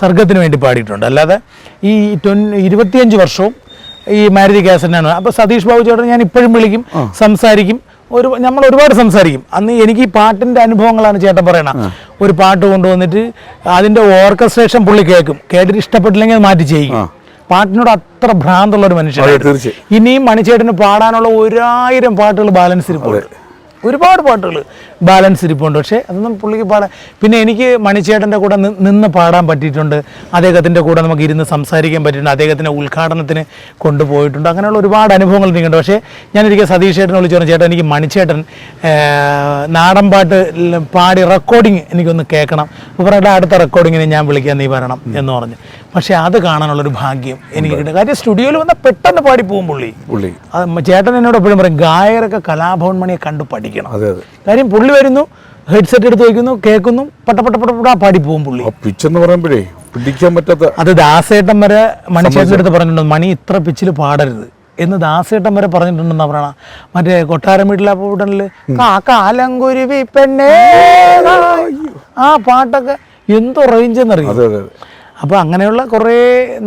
S2: സർഗത്തിന് വേണ്ടി പാടിയിട്ടുണ്ട്. അല്ലാതെ ഈ ട്വൻ- ഇരുപത്തിയഞ്ച് വർഷവും ഈ മാരുതി കാസറ്റിനാണ്. അപ്പോൾ സതീഷ് ബാബു ചേട്ടൻ ഞാൻ ഇപ്പോഴും വിളിക്കും സംസാരിക്കും. ഒരു നമ്മൾ ഒരുപാട് സംസാരിക്കും. അന്ന് എനിക്ക് ഈ പാട്ടിന്റെ അനുഭവങ്ങളാണ് ചേട്ടൻ പറയണ. ഒരു പാട്ട് കൊണ്ടുവന്നിട്ട് അതിന്റെ ഓർക്കസ്ട്രേഷൻ പുള്ളി കേൾക്കും. കേട്ടിട്ട് ഇഷ്ടപ്പെട്ടില്ലെങ്കിൽ അത് മാറ്റി ചെയ്യും. പാട്ടിനോട് അത്ര ഭ്രാന്തുള്ള ഒരു മനുഷ്യനാണ്. ഇനിയും മണിച്ചേട്ടന് പാടാനുള്ള ഒരായിരം പാട്ടുകൾ ബാലൻസ് ഇരിപ്പുണ്ട് ഒരുപാട് പാട്ടുകൾ. ബാലൻസ് ഇരിപ്പുണ്ട്. പക്ഷേ അതൊന്നും പുള്ളിക്ക് പാടാൻ പിന്നെ എനിക്ക് മണിച്ചേട്ടന്റെ കൂടെ നിന്ന് പാടാൻ പറ്റിയിട്ടുണ്ട്. അദ്ദേഹത്തിന്റെ കൂടെ നമുക്ക് ഇരുന്ന് സംസാരിക്കാൻ പറ്റിയിട്ടുണ്ട്. അദ്ദേഹത്തിന്റെ ഉദ്ഘാടനത്തിന് കൊണ്ടുപോയിട്ടുണ്ട്. അങ്ങനെയുള്ള ഒരുപാട് അനുഭവങ്ങൾ നീങ്ങുന്നുണ്ട് പക്ഷേ ഞാനൊരിക്കൽ സതീഷ് ചേട്ടനെ വിളിച്ചു പറഞ്ഞു ചേട്ടാ എനിക്ക് മണിച്ചേട്ടൻ നാടൻ പാട്ട് പാടി റെക്കോർഡിങ് എനിക്കൊന്ന് കേൾക്കണം. അപ്പോൾ പറഞ്ഞാൽ അടുത്ത റെക്കോർഡിങ്ങിന് ഞാൻ വിളിക്കാൻ നീ വരണം എന്ന് പറഞ്ഞു. പക്ഷേ അത് കാണാനുള്ളൊരു ഭാഗ്യം എനിക്ക് കിട്ടും. കാര്യം സ്റ്റുഡിയോയിൽ വന്നാൽ പെട്ടെന്ന് പാടി പോകും പുള്ളി.
S1: പുള്ളി
S2: ചേട്ടൻ എന്നോട് എപ്പോഴും പറയും ഗായകരൊക്കെ കലാഭവൻ മണിയെ കണ്ടു പഠിക്കണം.
S1: അതെ അതെ.
S2: കാര്യം പുള്ളി വരുന്നു ഹെഡ്സെറ്റ് എടുത്ത് വയ്ക്കുന്നു കേൾക്കുന്നു പട്ട പട്ട പട്ട പട്ട പാടി പോകും പുള്ളി.
S1: പിച്ച് എന്ന് പറയുമ്പോഴേ പിടിക്കാൻ പറ്റാത്ത
S2: അത് ദാസേട്ടൻ വരെ മണിച്ചേട്ടന്റെ എടുത്ത് പറഞ്ഞിട്ടുണ്ട് മണി ഇത്ര പിച്ചിൽ പാടരുത്. എന്ന് ദാസേട്ടൻ വരെ പറഞ്ഞിട്ടുണ്ടെന്നാ പറയണ മറ്റേ കൊട്ടാരം വീട്ടിലെ ഉടനിൽ കാലങ്കുരുവി പെണ്ണേ ആ പാട്ടൊക്കെ എന്തോ റേഞ്ച് എന്നറിയാം? അപ്പൊ അങ്ങനെയുള്ള കുറേ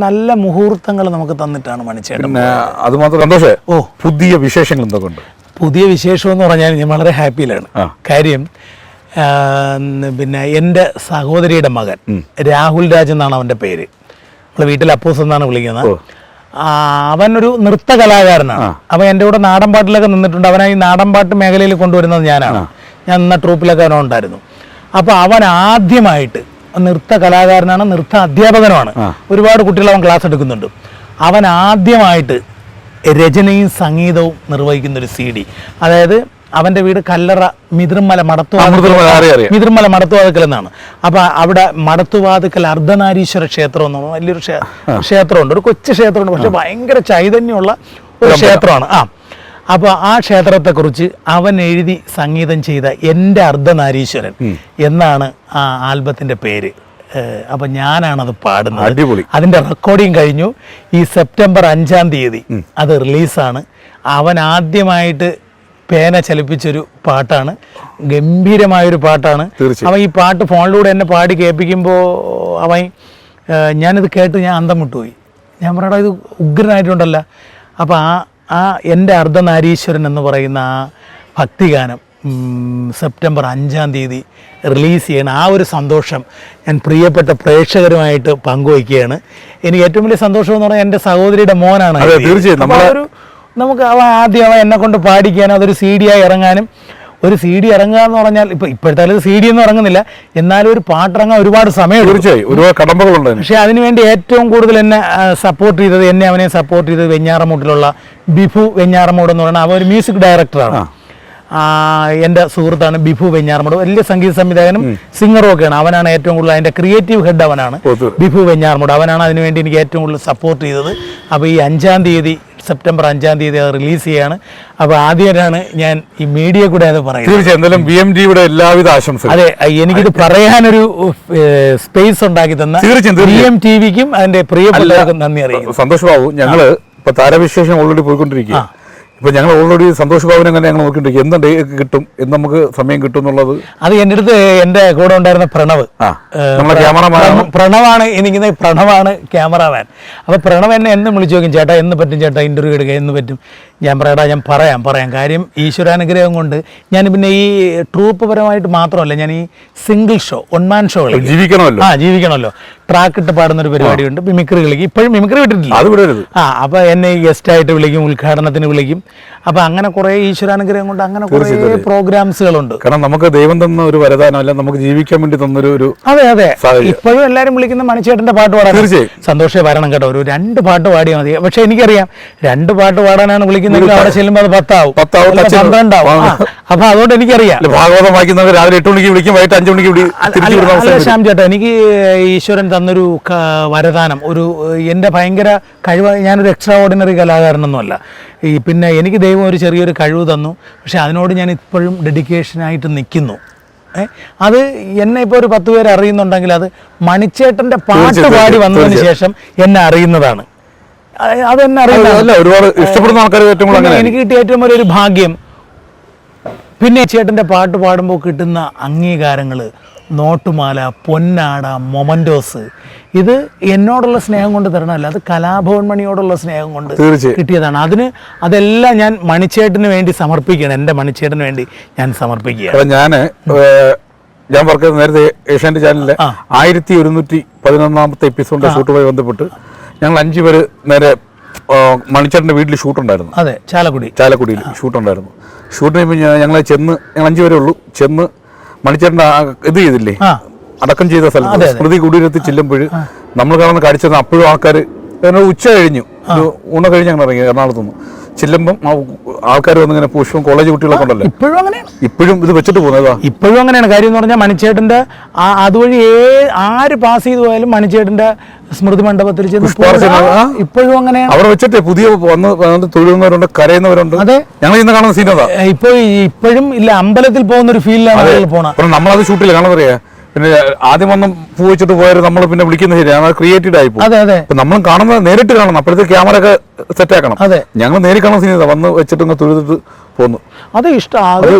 S2: നല്ല മുഹൂർത്തങ്ങൾ നമുക്ക് തന്നിട്ടാണ് മണിച്ചേട്ടൻ
S1: അത് മാത്രം സന്തോഷേ
S2: ഓ.
S1: പുതിയ വിശേഷങ്ങൾ എന്തൊക്കെ ഉണ്ട്
S2: പുതിയ വിശേഷം എന്ന് പറഞ്ഞാൽ ഞാൻ വളരെ ഹാപ്പിയിലാണ്. കാര്യം പിന്നെ എന്റെ സഹോദരിയുടെ മകൻ രാഹുൽ രാജ് എന്നാണ് അവന്റെ പേര്. നമ്മളെ വീട്ടിൽ അപ്പൂസ് എന്നാണ് വിളിക്കുന്നത്. അവനൊരു നൃത്ത കലാകാരനാണ് അവൻ എന്റെ കൂടെ നാടൻപാട്ടിലൊക്കെ നിന്നിട്ടുണ്ട്. അവനെ ഈ നാടൻ പാട്ട് മേഖലയിൽ കൊണ്ടുവരുന്നത് ഞാനാണ്. ഞാൻ നിന്ന ട്രൂപ്പിലൊക്കെ അവനോ ഉണ്ടായിരുന്നു അപ്പോൾ അവൻ ആദ്യമായിട്ട് നൃത്ത കലാകാരനാണ് നൃത്ത അധ്യാപകനുമാണ്. ഒരുപാട് കുട്ടികൾ അവൻ ക്ലാസ് എടുക്കുന്നുണ്ട്. അവൻ ആദ്യമായിട്ട് രചനയും സംഗീതവും നിർവഹിക്കുന്ന ഒരു സി ഡി അതായത് അവന്റെ വീട് കല്ലറ മിതിർമല മടത്തുവാതുക്കൽ
S1: മിതിർമല.
S2: മടത്തുവാതുക്കൽ എന്നാണ്. അപ്പൊ അവിടെ മടത്തുവാതുക്കൽ അർദ്ധനാരീശ്വര ക്ഷേത്രം എന്ന് പറഞ്ഞാൽ വലിയൊരു ക്ഷേത്രമുണ്ട്. ഒരു കൊച്ചു ക്ഷേത്രമുണ്ട്. പക്ഷെ ഭയങ്കര ചൈതന്യമുള്ള ഒരു ക്ഷേത്രമാണ്. ആ. അപ്പൊ ആ ക്ഷേത്രത്തെക്കുറിച്ച് അവൻ എഴുതി സംഗീതം ചെയ്ത എന്റെ അർദ്ധനാരീശ്വരൻ എന്നാണ് ആ ആൽബത്തിന്റെ പേര്. അപ്പൊ ഞാനാണത് പാടുന്നത്.
S1: അടിപൊളി.
S2: അതിന്റെ റെക്കോർഡിങ് കഴിഞ്ഞു. ഈ സെപ്റ്റംബർ അഞ്ചാം തീയതി അത് റിലീസാണ്. അവൻ ആദ്യമായിട്ട് പേന ചലിപ്പിച്ചൊരു പാട്ടാണ്. ഗംഭീരമായൊരു പാട്ടാണ്. അവൻ ഈ പാട്ട് ഫോണിലൂടെ എന്നെ പാടി കേൾപ്പിക്കുമ്പോൾ അവൻ ഞാനിത് കേട്ട് ഞാൻ അന്തം വിട്ടുപോയി. ഞാൻ പറയടാ ഇത് ഉഗ്രനായിട്ടുണ്ടല്ല. അപ്പോൾ ആ ആ എന്റെ അർദ്ധനാരീശ്വരൻ എന്ന് പറയുന്ന ആ ഭക്തിഗാനം സെപ്റ്റംബർ അഞ്ചാം തീയതി റിലീസ് ചെയ്യണം. ആ ഒരു സന്തോഷം ഞാൻ പ്രിയപ്പെട്ട പ്രേക്ഷകരുമായിട്ട് പങ്കുവയ്ക്കുകയാണ്. എനിക്ക് ഏറ്റവും വലിയ സന്തോഷം എന്ന് പറഞ്ഞാൽ എന്റെ സഹോദരിയുടെ മോനാണ്
S1: തീർച്ചയായും.
S2: ഒരു നമുക്ക് അവ ആദ്യം അവ എന്നെ കൊണ്ട് പാടിക്കാനും അതൊരു സി ഡി ആയി ഇറങ്ങാനും ഒരു സി ഡി ഇറങ്ങുക എന്ന് പറഞ്ഞാൽ ഇപ്പൊ ഇപ്പോഴത്തെ കാലത്ത് സി ഡി ഒന്നും ഇറങ്ങുന്നില്ല. എന്നാലും ഒരു പാട്ടിറങ്ങാൻ ഒരുപാട് സമയം
S1: തീർച്ചയായും. ഒരുപാട് കടമ്പകളുണ്ട് പക്ഷേ
S2: പക്ഷെ അതിനുവേണ്ടി ഏറ്റവും കൂടുതൽ എന്നെ സപ്പോർട്ട് ചെയ്തത് എന്നെ അവനെ സപ്പോർട്ട് ചെയ്തത് വെഞ്ഞാറമൂട്ടിലുള്ള ബിഫു വെഞ്ഞാറമൂട് എന്ന് പറയുന്ന അവ ഒരു മ്യൂസിക് ഡയറക്ടറാണ് എന്റെ സുഹൃത്താണ് ബിഫു വെഞ്ഞാറമൂട് വലിയ സംഗീത സംവിധായകനും സിംഗറും ഒക്കെയാണ് അവനാണ് ഏറ്റവും കൂടുതൽ അതിന്റെ ക്രിയേറ്റീവ് ഹെഡ് അവനാണ് ബിഫു വെഞ്ഞാറമൂട് അവനാണ് അതിനുവേണ്ടി എനിക്ക് ഏറ്റവും കൂടുതൽ സപ്പോർട്ട് ചെയ്തത്. അപ്പോൾ ഈ അഞ്ചാം തീയതി സെപ്റ്റംബർ അഞ്ചാം തീയതി അത് റിലീസ് ചെയ്യാണ്. അപ്പോൾ ആദ്യമായിട്ടാണ് ഞാൻ ഈ മീഡിയ കൂടെ അത് പറയുന്നത്.
S1: തീർച്ചയായും. എന്തായാലും ബി എം ഡിയുടെ എല്ലാവിധ ആശംസകളും.
S2: അതെ എനിക്കിത് പറയാനൊരു സ്പേസ് ഉണ്ടാക്കി തന്ന
S1: തീർച്ചയായും,
S2: ബി എം ടി വിക്കും അതിന്റെ പ്രിയപ്പെട്ടവർക്കും നന്ദി അറിയിക്കുന്നു.
S1: സന്തോഷ് ബാബു ഞങ്ങൾ ഇപ്പൊ താരവിശേഷം ഓൾറെഡി പോയിക്കൊണ്ടിരിക്കുക ഇപ്പൊ ഞങ്ങൾ ഓൾറെഡി സന്തോഷ് ബാബുനെ അങ്ങനെ ഞങ്ങൾ നോക്കിയിട്ടുണ്ട്? എന്ത് ഡേ കിട്ടും? എന്ന് നമുക്ക് സമയം കിട്ടും എന്നുള്ളത്?
S2: അത് എന്റെ അടുത്ത് എന്റെ കൂടെ ഉണ്ടായിരുന്ന പ്രണവ്.
S1: ക്യാമറമാൻ
S2: പ്രണവാണ് എനിക്കുന്ന പ്രണവാണ് ക്യാമറാമാൻ അപ്പോൾ പ്രണവ് എന്നെ എന്ന് വിളിച്ചു നോക്കും ചേട്ടാ എന്ന് പറ്റും ചേട്ടാ ഇന്റർവ്യൂ എടുക്കുക എന്ന് പറ്റും? ഞാൻ പറയടാ ഞാൻ പറയാം പറയാം. കാര്യം ഈശ്വരാനുഗ്രഹം കൊണ്ട് ഞാൻ പിന്നെ ഈ ട്രൂപ്പ് പരമായിട്ട് മാത്രമല്ല ഞാൻ ഈ single show one man show
S1: ജീവിക്കണമല്ലോ.
S2: ആ ജീവിക്കണമല്ലോ. ട്രാക്ക് ഇട്ട് പാടുന്ന ഒരു പരിപാടിയുണ്ട് മിമിക്രി കളിക്കും. ഇപ്പോഴും മിമിക്രി വിട്ടിട്ടില്ല.
S1: അത് വിടരുത്.
S2: ആ അപ്പൊ എന്നെ ഗസ്റ്റ് ആയിട്ട് വിളിക്കും ഉദ്ഘാടനത്തിന് വിളിക്കും. അപ്പൊ അങ്ങനെ കുറെ ഈശ്വരാനുഗ്രഹം കൊണ്ട് അങ്ങനെ കുറേ പ്രോഗ്രാംസുകളുണ്ട്
S1: കാരണം നമുക്ക് ദൈവം തന്ന ഒരു വരദാനമല്ല നമുക്ക് ജീവിക്കാൻ വേണ്ടി തന്നൊരു ഒരു
S2: അതെ അതെ. ഇപ്പോഴും എല്ലാരും വിളിക്കുന്ന മണിച്ചേട്ടന്റെ പാട്ട് പാടാൻ
S1: തീർച്ചയായും.
S2: സന്തോഷേ വരണം കേട്ടോ. ഒരു രണ്ട് പാട്ട് പാടിയാൽ മതി. പക്ഷെ എനിക്കറിയാം രണ്ട് പാട്ട് പാടാനാണ് വിളിക്കുന്നതെങ്കിൽ അവിടെ ചെല്ലുമ്പോൾ അത് പത്താവും.
S1: പത്താവും,
S2: പന്ത്രണ്ടാവും. അപ്പൊ അതുകൊണ്ട് എനിക്കറിയാം.
S1: ഭാഗവതം വായിക്കുന്നവർ രാവിലെ എട്ട് മണിക്ക് വിളിക്കും വൈകിട്ട് അഞ്ചു മണിക്ക് വിളി തിരിച്ചു
S2: അല്ല
S1: വിടുന്ന
S2: അല്ല,
S1: അവസ്ഥ വരും.
S2: ശ്യാം ചേട്ടാ എനിക്ക് ഈശ്വരൻ തന്നൊരു വരദാനം ഒരു എന്റെ ഭയങ്കര കഴിവ് ഞാനൊരു എക്സ്ട്രാ ഓർഡിനറി കലാകാരനൊന്നുമല്ല. ഈ പിന്നെ എനിക്ക് ദൈവം ഒരു ചെറിയൊരു കഴിവ് തന്നു പക്ഷെ അതിനോട് ഞാൻ ഇപ്പോഴും ഡെഡിക്കേഷനായിട്ട് നിൽക്കുന്നു. അത് എന്നെ ഇപ്പോൾ ഒരു പത്ത് പേര് അറിയുന്നുണ്ടെങ്കിൽ അത് മണിച്ചേട്ടന്റെ പാട്ട് പാടി വന്നതിന് ശേഷം എന്നെ അറിയുന്നതാണ്. അത് അതെന്നെ
S1: അറിയില്ല. ഒരുപാട് ഇഷ്ടപ്പെടുന്ന ആൾക്കാർ ഏറ്റവും കൂടുതൽ
S2: എനിക്ക് കിട്ടിയ ഏറ്റവും വലിയൊരു ഭാഗ്യം. പിന്നെ ചേട്ടന്റെ പാട്ട് പാടുമ്പോൾ കിട്ടുന്ന അംഗീകാരങ്ങൾ നോട്ടുമാല പൊന്നാട മൊമന്റോസ് ഇത് എന്നോടുള്ള സ്നേഹം കൊണ്ട് തരണമല്ല അത് കലാഭവൻ മണിയോടുള്ള സ്നേഹം കൊണ്ട് കിട്ടിയതാണ്. അതിന് അതെല്ലാം ഞാൻ മണിച്ചേട്ടന് വേണ്ടി സമർപ്പിക്കുകയാണ്. എന്റെ മണിച്ചേട്ടന് വേണ്ടി ഞാൻ സമർപ്പിക്കുക
S1: ഞാൻ ഞാൻ പറഞ്ഞത് നേരത്തെ ഏഷ്യാനെറ്റ് ചാനലിലെ. ആയിരത്തി ഒരുന്നൂറ്റി പതിനൊന്നാമത്തെ എപ്പിസോഡിന്റെ ഷൂട്ടുമായി ബന്ധപ്പെട്ട് ഞങ്ങൾ അഞ്ചു പേര് നേരെ മണിച്ചേട്ടന്റെ വീട്ടിൽ ഷൂട്ടുണ്ടായിരുന്നു.
S2: അതെ ചാലക്കുടി.
S1: ചാലക്കുടിയിൽ ഷൂട്ടുണ്ടായിരുന്നു. ഷൂട്ട് കഴിയുമ്പോൾ ഞങ്ങൾ ചെന്ന് ഞങ്ങൾ അഞ്ചു പേരേ ഉള്ളൂ. ചെന്ന് മണിച്ചേട്ടന്റെ ഇത് ചെയ്തില്ലേ? അടക്കം ചെയ്ത സ്ഥലത്ത് സ്മൃതി കുടീരത്തിൽ ചെല്ലുമ്പോൾ നമ്മൾ കാണുന്ന കടിച്ചത് അപ്പോഴും ആൾക്കാർ ഉച്ച കഴിഞ്ഞു. ഊണ കഴിഞ്ഞ് ഞങ്ങൾ ഇറങ്ങി എറണാകുളത്ത് നിന്ന് ചെല്ലുമ്പം ആൾക്കാർ വന്നിങ്ങനെ പുഷ്പം കോളേജ് കുട്ടികളൊക്കെ ഉണ്ടല്ലോ.
S2: ഇപ്പോഴും അങ്ങനെ?
S1: ഇപ്പോഴും ഇത് വെച്ചിട്ട് പോകുന്നതാ
S2: ഇപ്പോഴും അങ്ങനെയാണ്. കാര്യം എന്ന് പറഞ്ഞാൽ മണിച്ചേട്ടന്റെ ആ അതുവഴി ഏ ആര് പാസ് ചെയ്തു പോയാലും മണിച്ചേട്ടന്റെ സ്മൃതി മണ്ഡപത്തിൽ ഇപ്പോഴും അങ്ങനെ
S1: അവിടെ വെച്ചിട്ടേ പുതിയ വന്ന് തൊഴിലുന്നവരുണ്ട് തൊഴുന്നവരുണ്ട് കരയുന്നവരുണ്ട്.
S2: അതെ.
S1: ഞങ്ങൾ ഇന്ന് കാണുന്ന സീൻ അതാ
S2: ഇപ്പൊ ഇപ്പോഴും ഇല്ല അമ്പലത്തിൽ പോകുന്ന ഒരു ഫീലിലാണ്
S1: പോണത്. നമ്മളത് ഷൂട്ടില്ല കാണാൻ പറയാ? പിന്നെ ആദ്യം വന്ന് പൂ വെച്ചിട്ട് പോയാൽ നമ്മൾ പിന്നെ വിളിക്കുന്ന ശരിയാണ് ക്രിയേറ്റഡ് ആയി പോകും. ഇപ്പൊ നമ്മൾ കാണുന്നത് നേരിട്ട് കാണണം. അപ്പോഴത്തെ ക്യാമറ ഒക്കെ സെറ്റ് ആക്കണം. ഞങ്ങൾ നേരി കാണുന്ന സിനിമ വന്ന് വെച്ചിട്ട് തൊഴുതിട്ട് പോന്നു.
S2: അത് ഇഷ്ടം അത്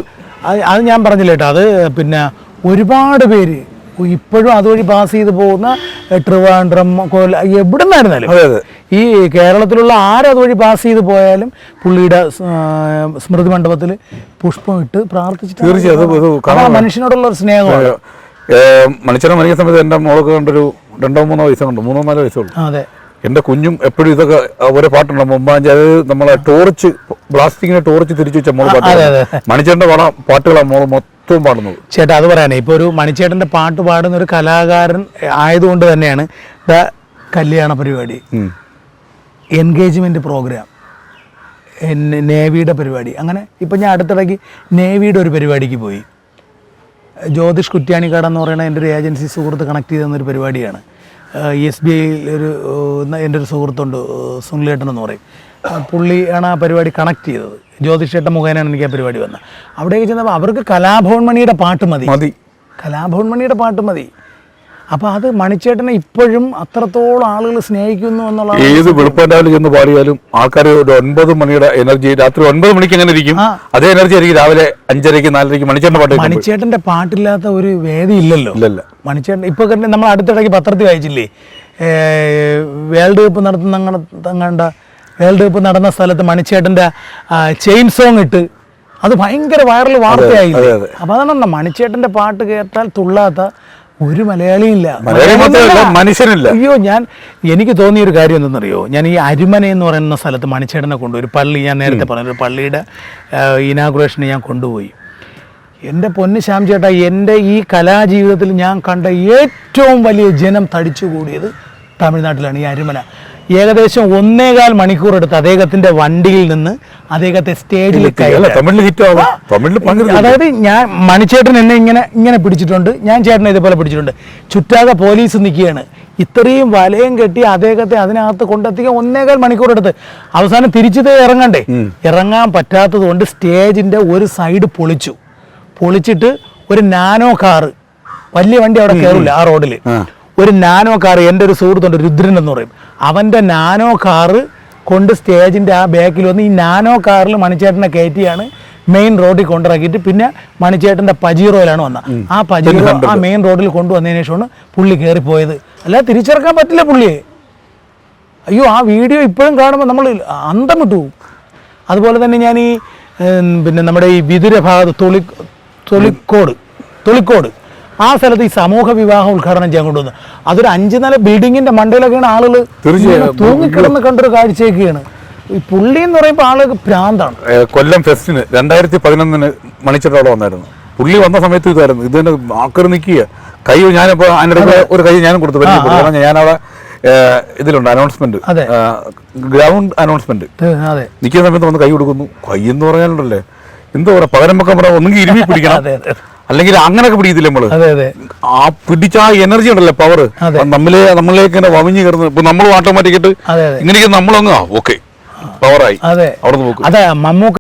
S2: അത് ഞാൻ പറഞ്ഞില്ല കേട്ടോ അത് പിന്നെ ഒരുപാട് പേര് ഇപ്പോഴും അതുവഴി പാസ് ചെയ്ത് പോകുന്ന ട്രിവാൻഡ്രം കൊല്ല എവിടെ നിന്നായിരുന്നാലും ഈ കേരളത്തിലുള്ള ആരതുവഴി പാസ് ചെയ്ത് പോയാലും പുള്ളിയുടെ സ്മൃതി മണ്ഡപത്തിൽ പുഷ്പം ഇട്ട് പ്രാർത്ഥിച്ചിട്ട് മനുഷ്യനോടുള്ള ഒരു സ്നേഹമാണ്.
S1: മണിച്ചനെ മരിക്കുന്ന സമയത്ത് എന്റെ മോളൊക്കെ കണ്ടൊരു രണ്ടോ മൂന്നോ വയസ്സേ കണ്ടു. മൂന്നോ നാലോ വയസ്സുള്ളൂ
S2: അതെ.
S1: എന്റെ കുഞ്ഞും എപ്പോഴും ഇതൊക്കെ ഒരേ പാട്ടുണ്ട്. മുമ്പാഞ്ച് അത് നമ്മളെ ടോർച്ച് ബ്ലാസ്റ്റിങ്ങിനെ ടോർച്ച് തിരിച്ചു വെച്ച മോൾ പാട്ട്. മണിച്ചേട്ടന്റെ പടം പാട്ടുകളാണ് മോൾ മൊത്തവും പാടുന്നത്.
S2: ചേട്ടാ അത് പറയാനേ ഇപ്പോൾ ഒരു മണിച്ചേട്ടന്റെ പാട്ട് പാടുന്ന ഒരു കലാകാരൻ ആയതുകൊണ്ട് തന്നെയാണ് ദ കല്യാണ പരിപാടി. എൻഗേജ്മെന്റ് പ്രോഗ്രാം നേവിയുടെ പരിപാടി. അങ്ങനെ ഇപ്പം ഞാൻ അടുത്തിടയ്ക്ക് നേവിയുടെ ഒരു പരിപാടിക്ക് പോയി. ജ്യോതിഷ് കുറ്റ്യാനിക്കാട് എന്ന് പറയുന്ന എന്റെ ഒരു ഏജൻസി സുഹൃത്ത് കണക്ട് ചെയ്ത് തന്നൊരു പരിപാടിയാണ് എസ് ബി ഐയിൽ ഒരു എന്റെ ഒരു സുഹൃത്തുണ്ട് സുനിലേട്ടൻ എന്ന് പറയും. പുള്ളിയാണ് ആ പരിപാടി കണക്ട് ചെയ്തത്. ജ്യോതിഷ് ചേട്ടൻ മുഖേനയാണ് എനിക്ക് ആ പരിപാടി വന്നത്. അവിടേക്ക് ചെന്നപ്പോൾ അവർക്ക് കലാഭവൻ മണിയുടെ പാട്ട് മതി.
S1: മതി.
S2: കലാഭവൻ മണിയുടെ പാട്ട് മതി. അപ്പോൾ അത് മണിച്ചേട്ടനെ ഇപ്പോഴും അത്രത്തോളം ആളുകൾ സ്നേഹിക്കുന്നു എന്നുള്ളതാണ്
S1: ഏത് വെളുപ്പാണ്ടാവിൽ ചെന്ന് പാടിയാലും ആൾക്കാർ ഒരു ഒൻപത് മണിയുടെ എനർജി രാത്രി ഒൻപത് മണിക്ക് എങ്ങനെ ഇരിക്കും? അതേ എനർജി ആയിരിക്കും രാവിലെ അഞ്ചരയ്ക്ക് നാലരയ്ക്ക് മണിച്ചേട്ടൻ പാട്ട്.
S2: മണിച്ചേട്ടന്റെ പാട്ടില്ലാത്ത ഒരു വേദി ഇല്ലല്ലോ.
S1: ഇല്ലല്ല.
S2: മണിച്ചേട്ടൻ ഇപ്പോൾ കണ്ട് നമ്മൾ അടുത്തിടയ്ക്ക് പത്രത്തിൽ വായിച്ചില്ലേ? വേൾഡ് കപ്പ് നടത്തുന്ന അങ്ങണ്ട വേൾഡ് കപ്പ് നടന്ന സ്ഥലത്ത് മണിച്ചേട്ടന്റെ ചെയിൻ സോങ് ഇട്ട് അത് ഭയങ്കര വൈറൽ
S1: അതെ.
S2: അപ്പോൾ അതാണ് മണിച്ചേട്ടന്റെ പാട്ട് കേട്ടാൽ തുള്ളാത്ത ഒരു മലയാളിയും ഇല്ല
S1: മലയാളി മാത്രമല്ല
S2: മലയാളിയൊന്നുമില്ല.
S1: മനുഷ്യനില്ല.
S2: അയ്യോ ഞാൻ എനിക്ക് തോന്നിയ ഒരു കാര്യം എന്തെന്നറിയോ? ഞാൻ ഈ അരിമന എന്ന് പറയുന്ന സ്ഥലത്ത് മണിച്ചേടനെ കൊണ്ടുപോയി. ഒരു പള്ളി ഞാൻ നേരത്തെ പറഞ്ഞ. ഒരു പള്ളിയുടെ ഇനാഗുറേഷന് ഞാൻ കൊണ്ടുപോയി. എന്റെ പൊന്ന് ശ്യാം ചേട്ടാ എന്റെ ഈ കലാജീവിതത്തിൽ ഞാൻ കണ്ട ഏറ്റവും വലിയ ജനം തടിച്ചുകൂടിയത് തമിഴ്നാട്ടിലാണ് ഈ അരിമന. ഏകദേശം ഒന്നേകാൽ മണിക്കൂർ എടുത്ത് അദ്ദേഹത്തിന്റെ വണ്ടിയിൽ നിന്ന് അദ്ദേഹത്തെ സ്റ്റേജിൽ അതായത് ഞാൻ മണിച്ചേട്ടൻ എന്നെ ഇങ്ങനെ ഇങ്ങനെ പിടിച്ചിട്ടുണ്ട്. ഞാൻ ചേട്ടനെ ഇതുപോലെ പിടിച്ചിട്ടുണ്ട്. ചുറ്റാകെ പോലീസ് നിൽക്കുകയാണ്. ഇത്രയും വലയം കെട്ടി അദ്ദേഹത്തെ അതിനകത്ത് കൊണ്ടെത്തിക്കാൻ ഒന്നേകാൽ മണിക്കൂർ എടുത്ത്. അവസാനം തിരിച്ചു ഇറങ്ങണ്ടേ? ഇറങ്ങാൻ പറ്റാത്തത് കൊണ്ട് സ്റ്റേജിന്റെ ഒരു സൈഡ് പൊളിച്ചു. പൊളിച്ചിട്ട് ഒരു നാനോ കാറ്. വലിയ വണ്ടി അവിടെ കയറില്ല ആ റോഡിൽ ഒരു നാനോ കാർ എന്റെ ഒരു സുഹൃത്തുണ്ട് രുദ്രൻ എന്ന് പറയും. അവന്റെ നാനോ കാറ് കൊണ്ട് സ്റ്റേജിന്റെ ആ ബാക്കിൽ വന്ന് ഈ നാനോ കാറിൽ മണിച്ചേട്ടനെ കയറ്റിയാണ് മെയിൻ റോഡിൽ കൊണ്ടിറക്കിയിട്ട് പിന്നെ മണിച്ചേട്ടന്റെ പജീറോയിലാണ് വന്നത്. ആ പജീറോ ആ മെയിൻ റോഡിൽ കൊണ്ടുവന്നതിന് ശേഷമാണ് പുള്ളി കയറിപ്പോയത്. അല്ല തിരിച്ചിറക്കാൻ പറ്റില്ല പുള്ളിയെ അയ്യോ ആ വീഡിയോ ഇപ്പോഴും കാണുമ്പോൾ നമ്മൾ അന്തം വിട്ടു അതുപോലെ തന്നെ ഞാൻ ഈ പിന്നെ നമ്മുടെ ഈ വിതുര ഭാഗത്ത് തൊളി തൊളിക്കോട്. തൊളിക്കോട്. ആ സ്ഥലത്ത് ഈ സമൂഹ വിവാഹം ഉദ്ഘാടനം ചെയ്യാൻ കൊണ്ടുവന്നു. അതൊരു അഞ്ചു നില ബിൽഡിങ്ങിന്റെ മണ്ടയിലൊക്കെയാണ് ആളുകൾ തൂങ്ങിക്കിടന്ന് കണ്ടൊരു കാഴ്ചയൊക്കെയാണ്. ഈ പുള്ളി എന്ന് പറയുമ്പോൾ ആൾ
S1: പ്രാന്താണ് കൊല്ലം ഫെസ്റ്റിന് രണ്ടായിരത്തി പതിനൊന്നിന് മണിച്ചിട്ടോടെ വന്നായിരുന്നു. പുള്ളി വന്ന സമയത്ത് ഇതായിരുന്നു. ഇത് തന്നെ ആൾക്കാർ നിൽക്കുക കൈ ഞാനിപ്പോ അതിനിടയ്ക്ക് ഒരു കൈ ഞാനും കൊടുത്തു. കാരണം ഞാനവിടെ ഇതിലുണ്ട് അനൗൺസ്മെന്റ് ഗ്രൗണ്ട് അനൗൺസ്മെന്റ് നിൽക്കുന്ന സമയത്ത് വന്ന് കൈ കൊടുക്കുന്നു. കൈ എന്ന് പറഞ്ഞാലുണ്ടല്ലേ? എന്താ പറയാ പകരം വെക്കാൻ പറയാം ഒന്നെങ്കിൽ ഇരുമി പിടിക്കണം. അല്ലെങ്കിൽ അങ്ങനെയൊക്കെ പിടിക്കത്തില്ല
S2: നമ്മൾ?
S1: ആ പിടിച്ച ആ എനർജി ഉണ്ടല്ലോ പവർ. നമ്മളെ നമ്മളിലേക്ക് ഇങ്ങനെ വമിഞ്ഞു കയറുന്നത് ഇപ്പൊ നമ്മൾ ഓട്ടോമാറ്റിക്കായിട്ട് ഇങ്ങനെയൊക്കെ നമ്മളങ്ങ് ഓക്കെ പവറായി
S2: അതെ.
S1: അവിടെ നിന്ന് നോക്കും
S2: അതെ മമ്മൂക്ക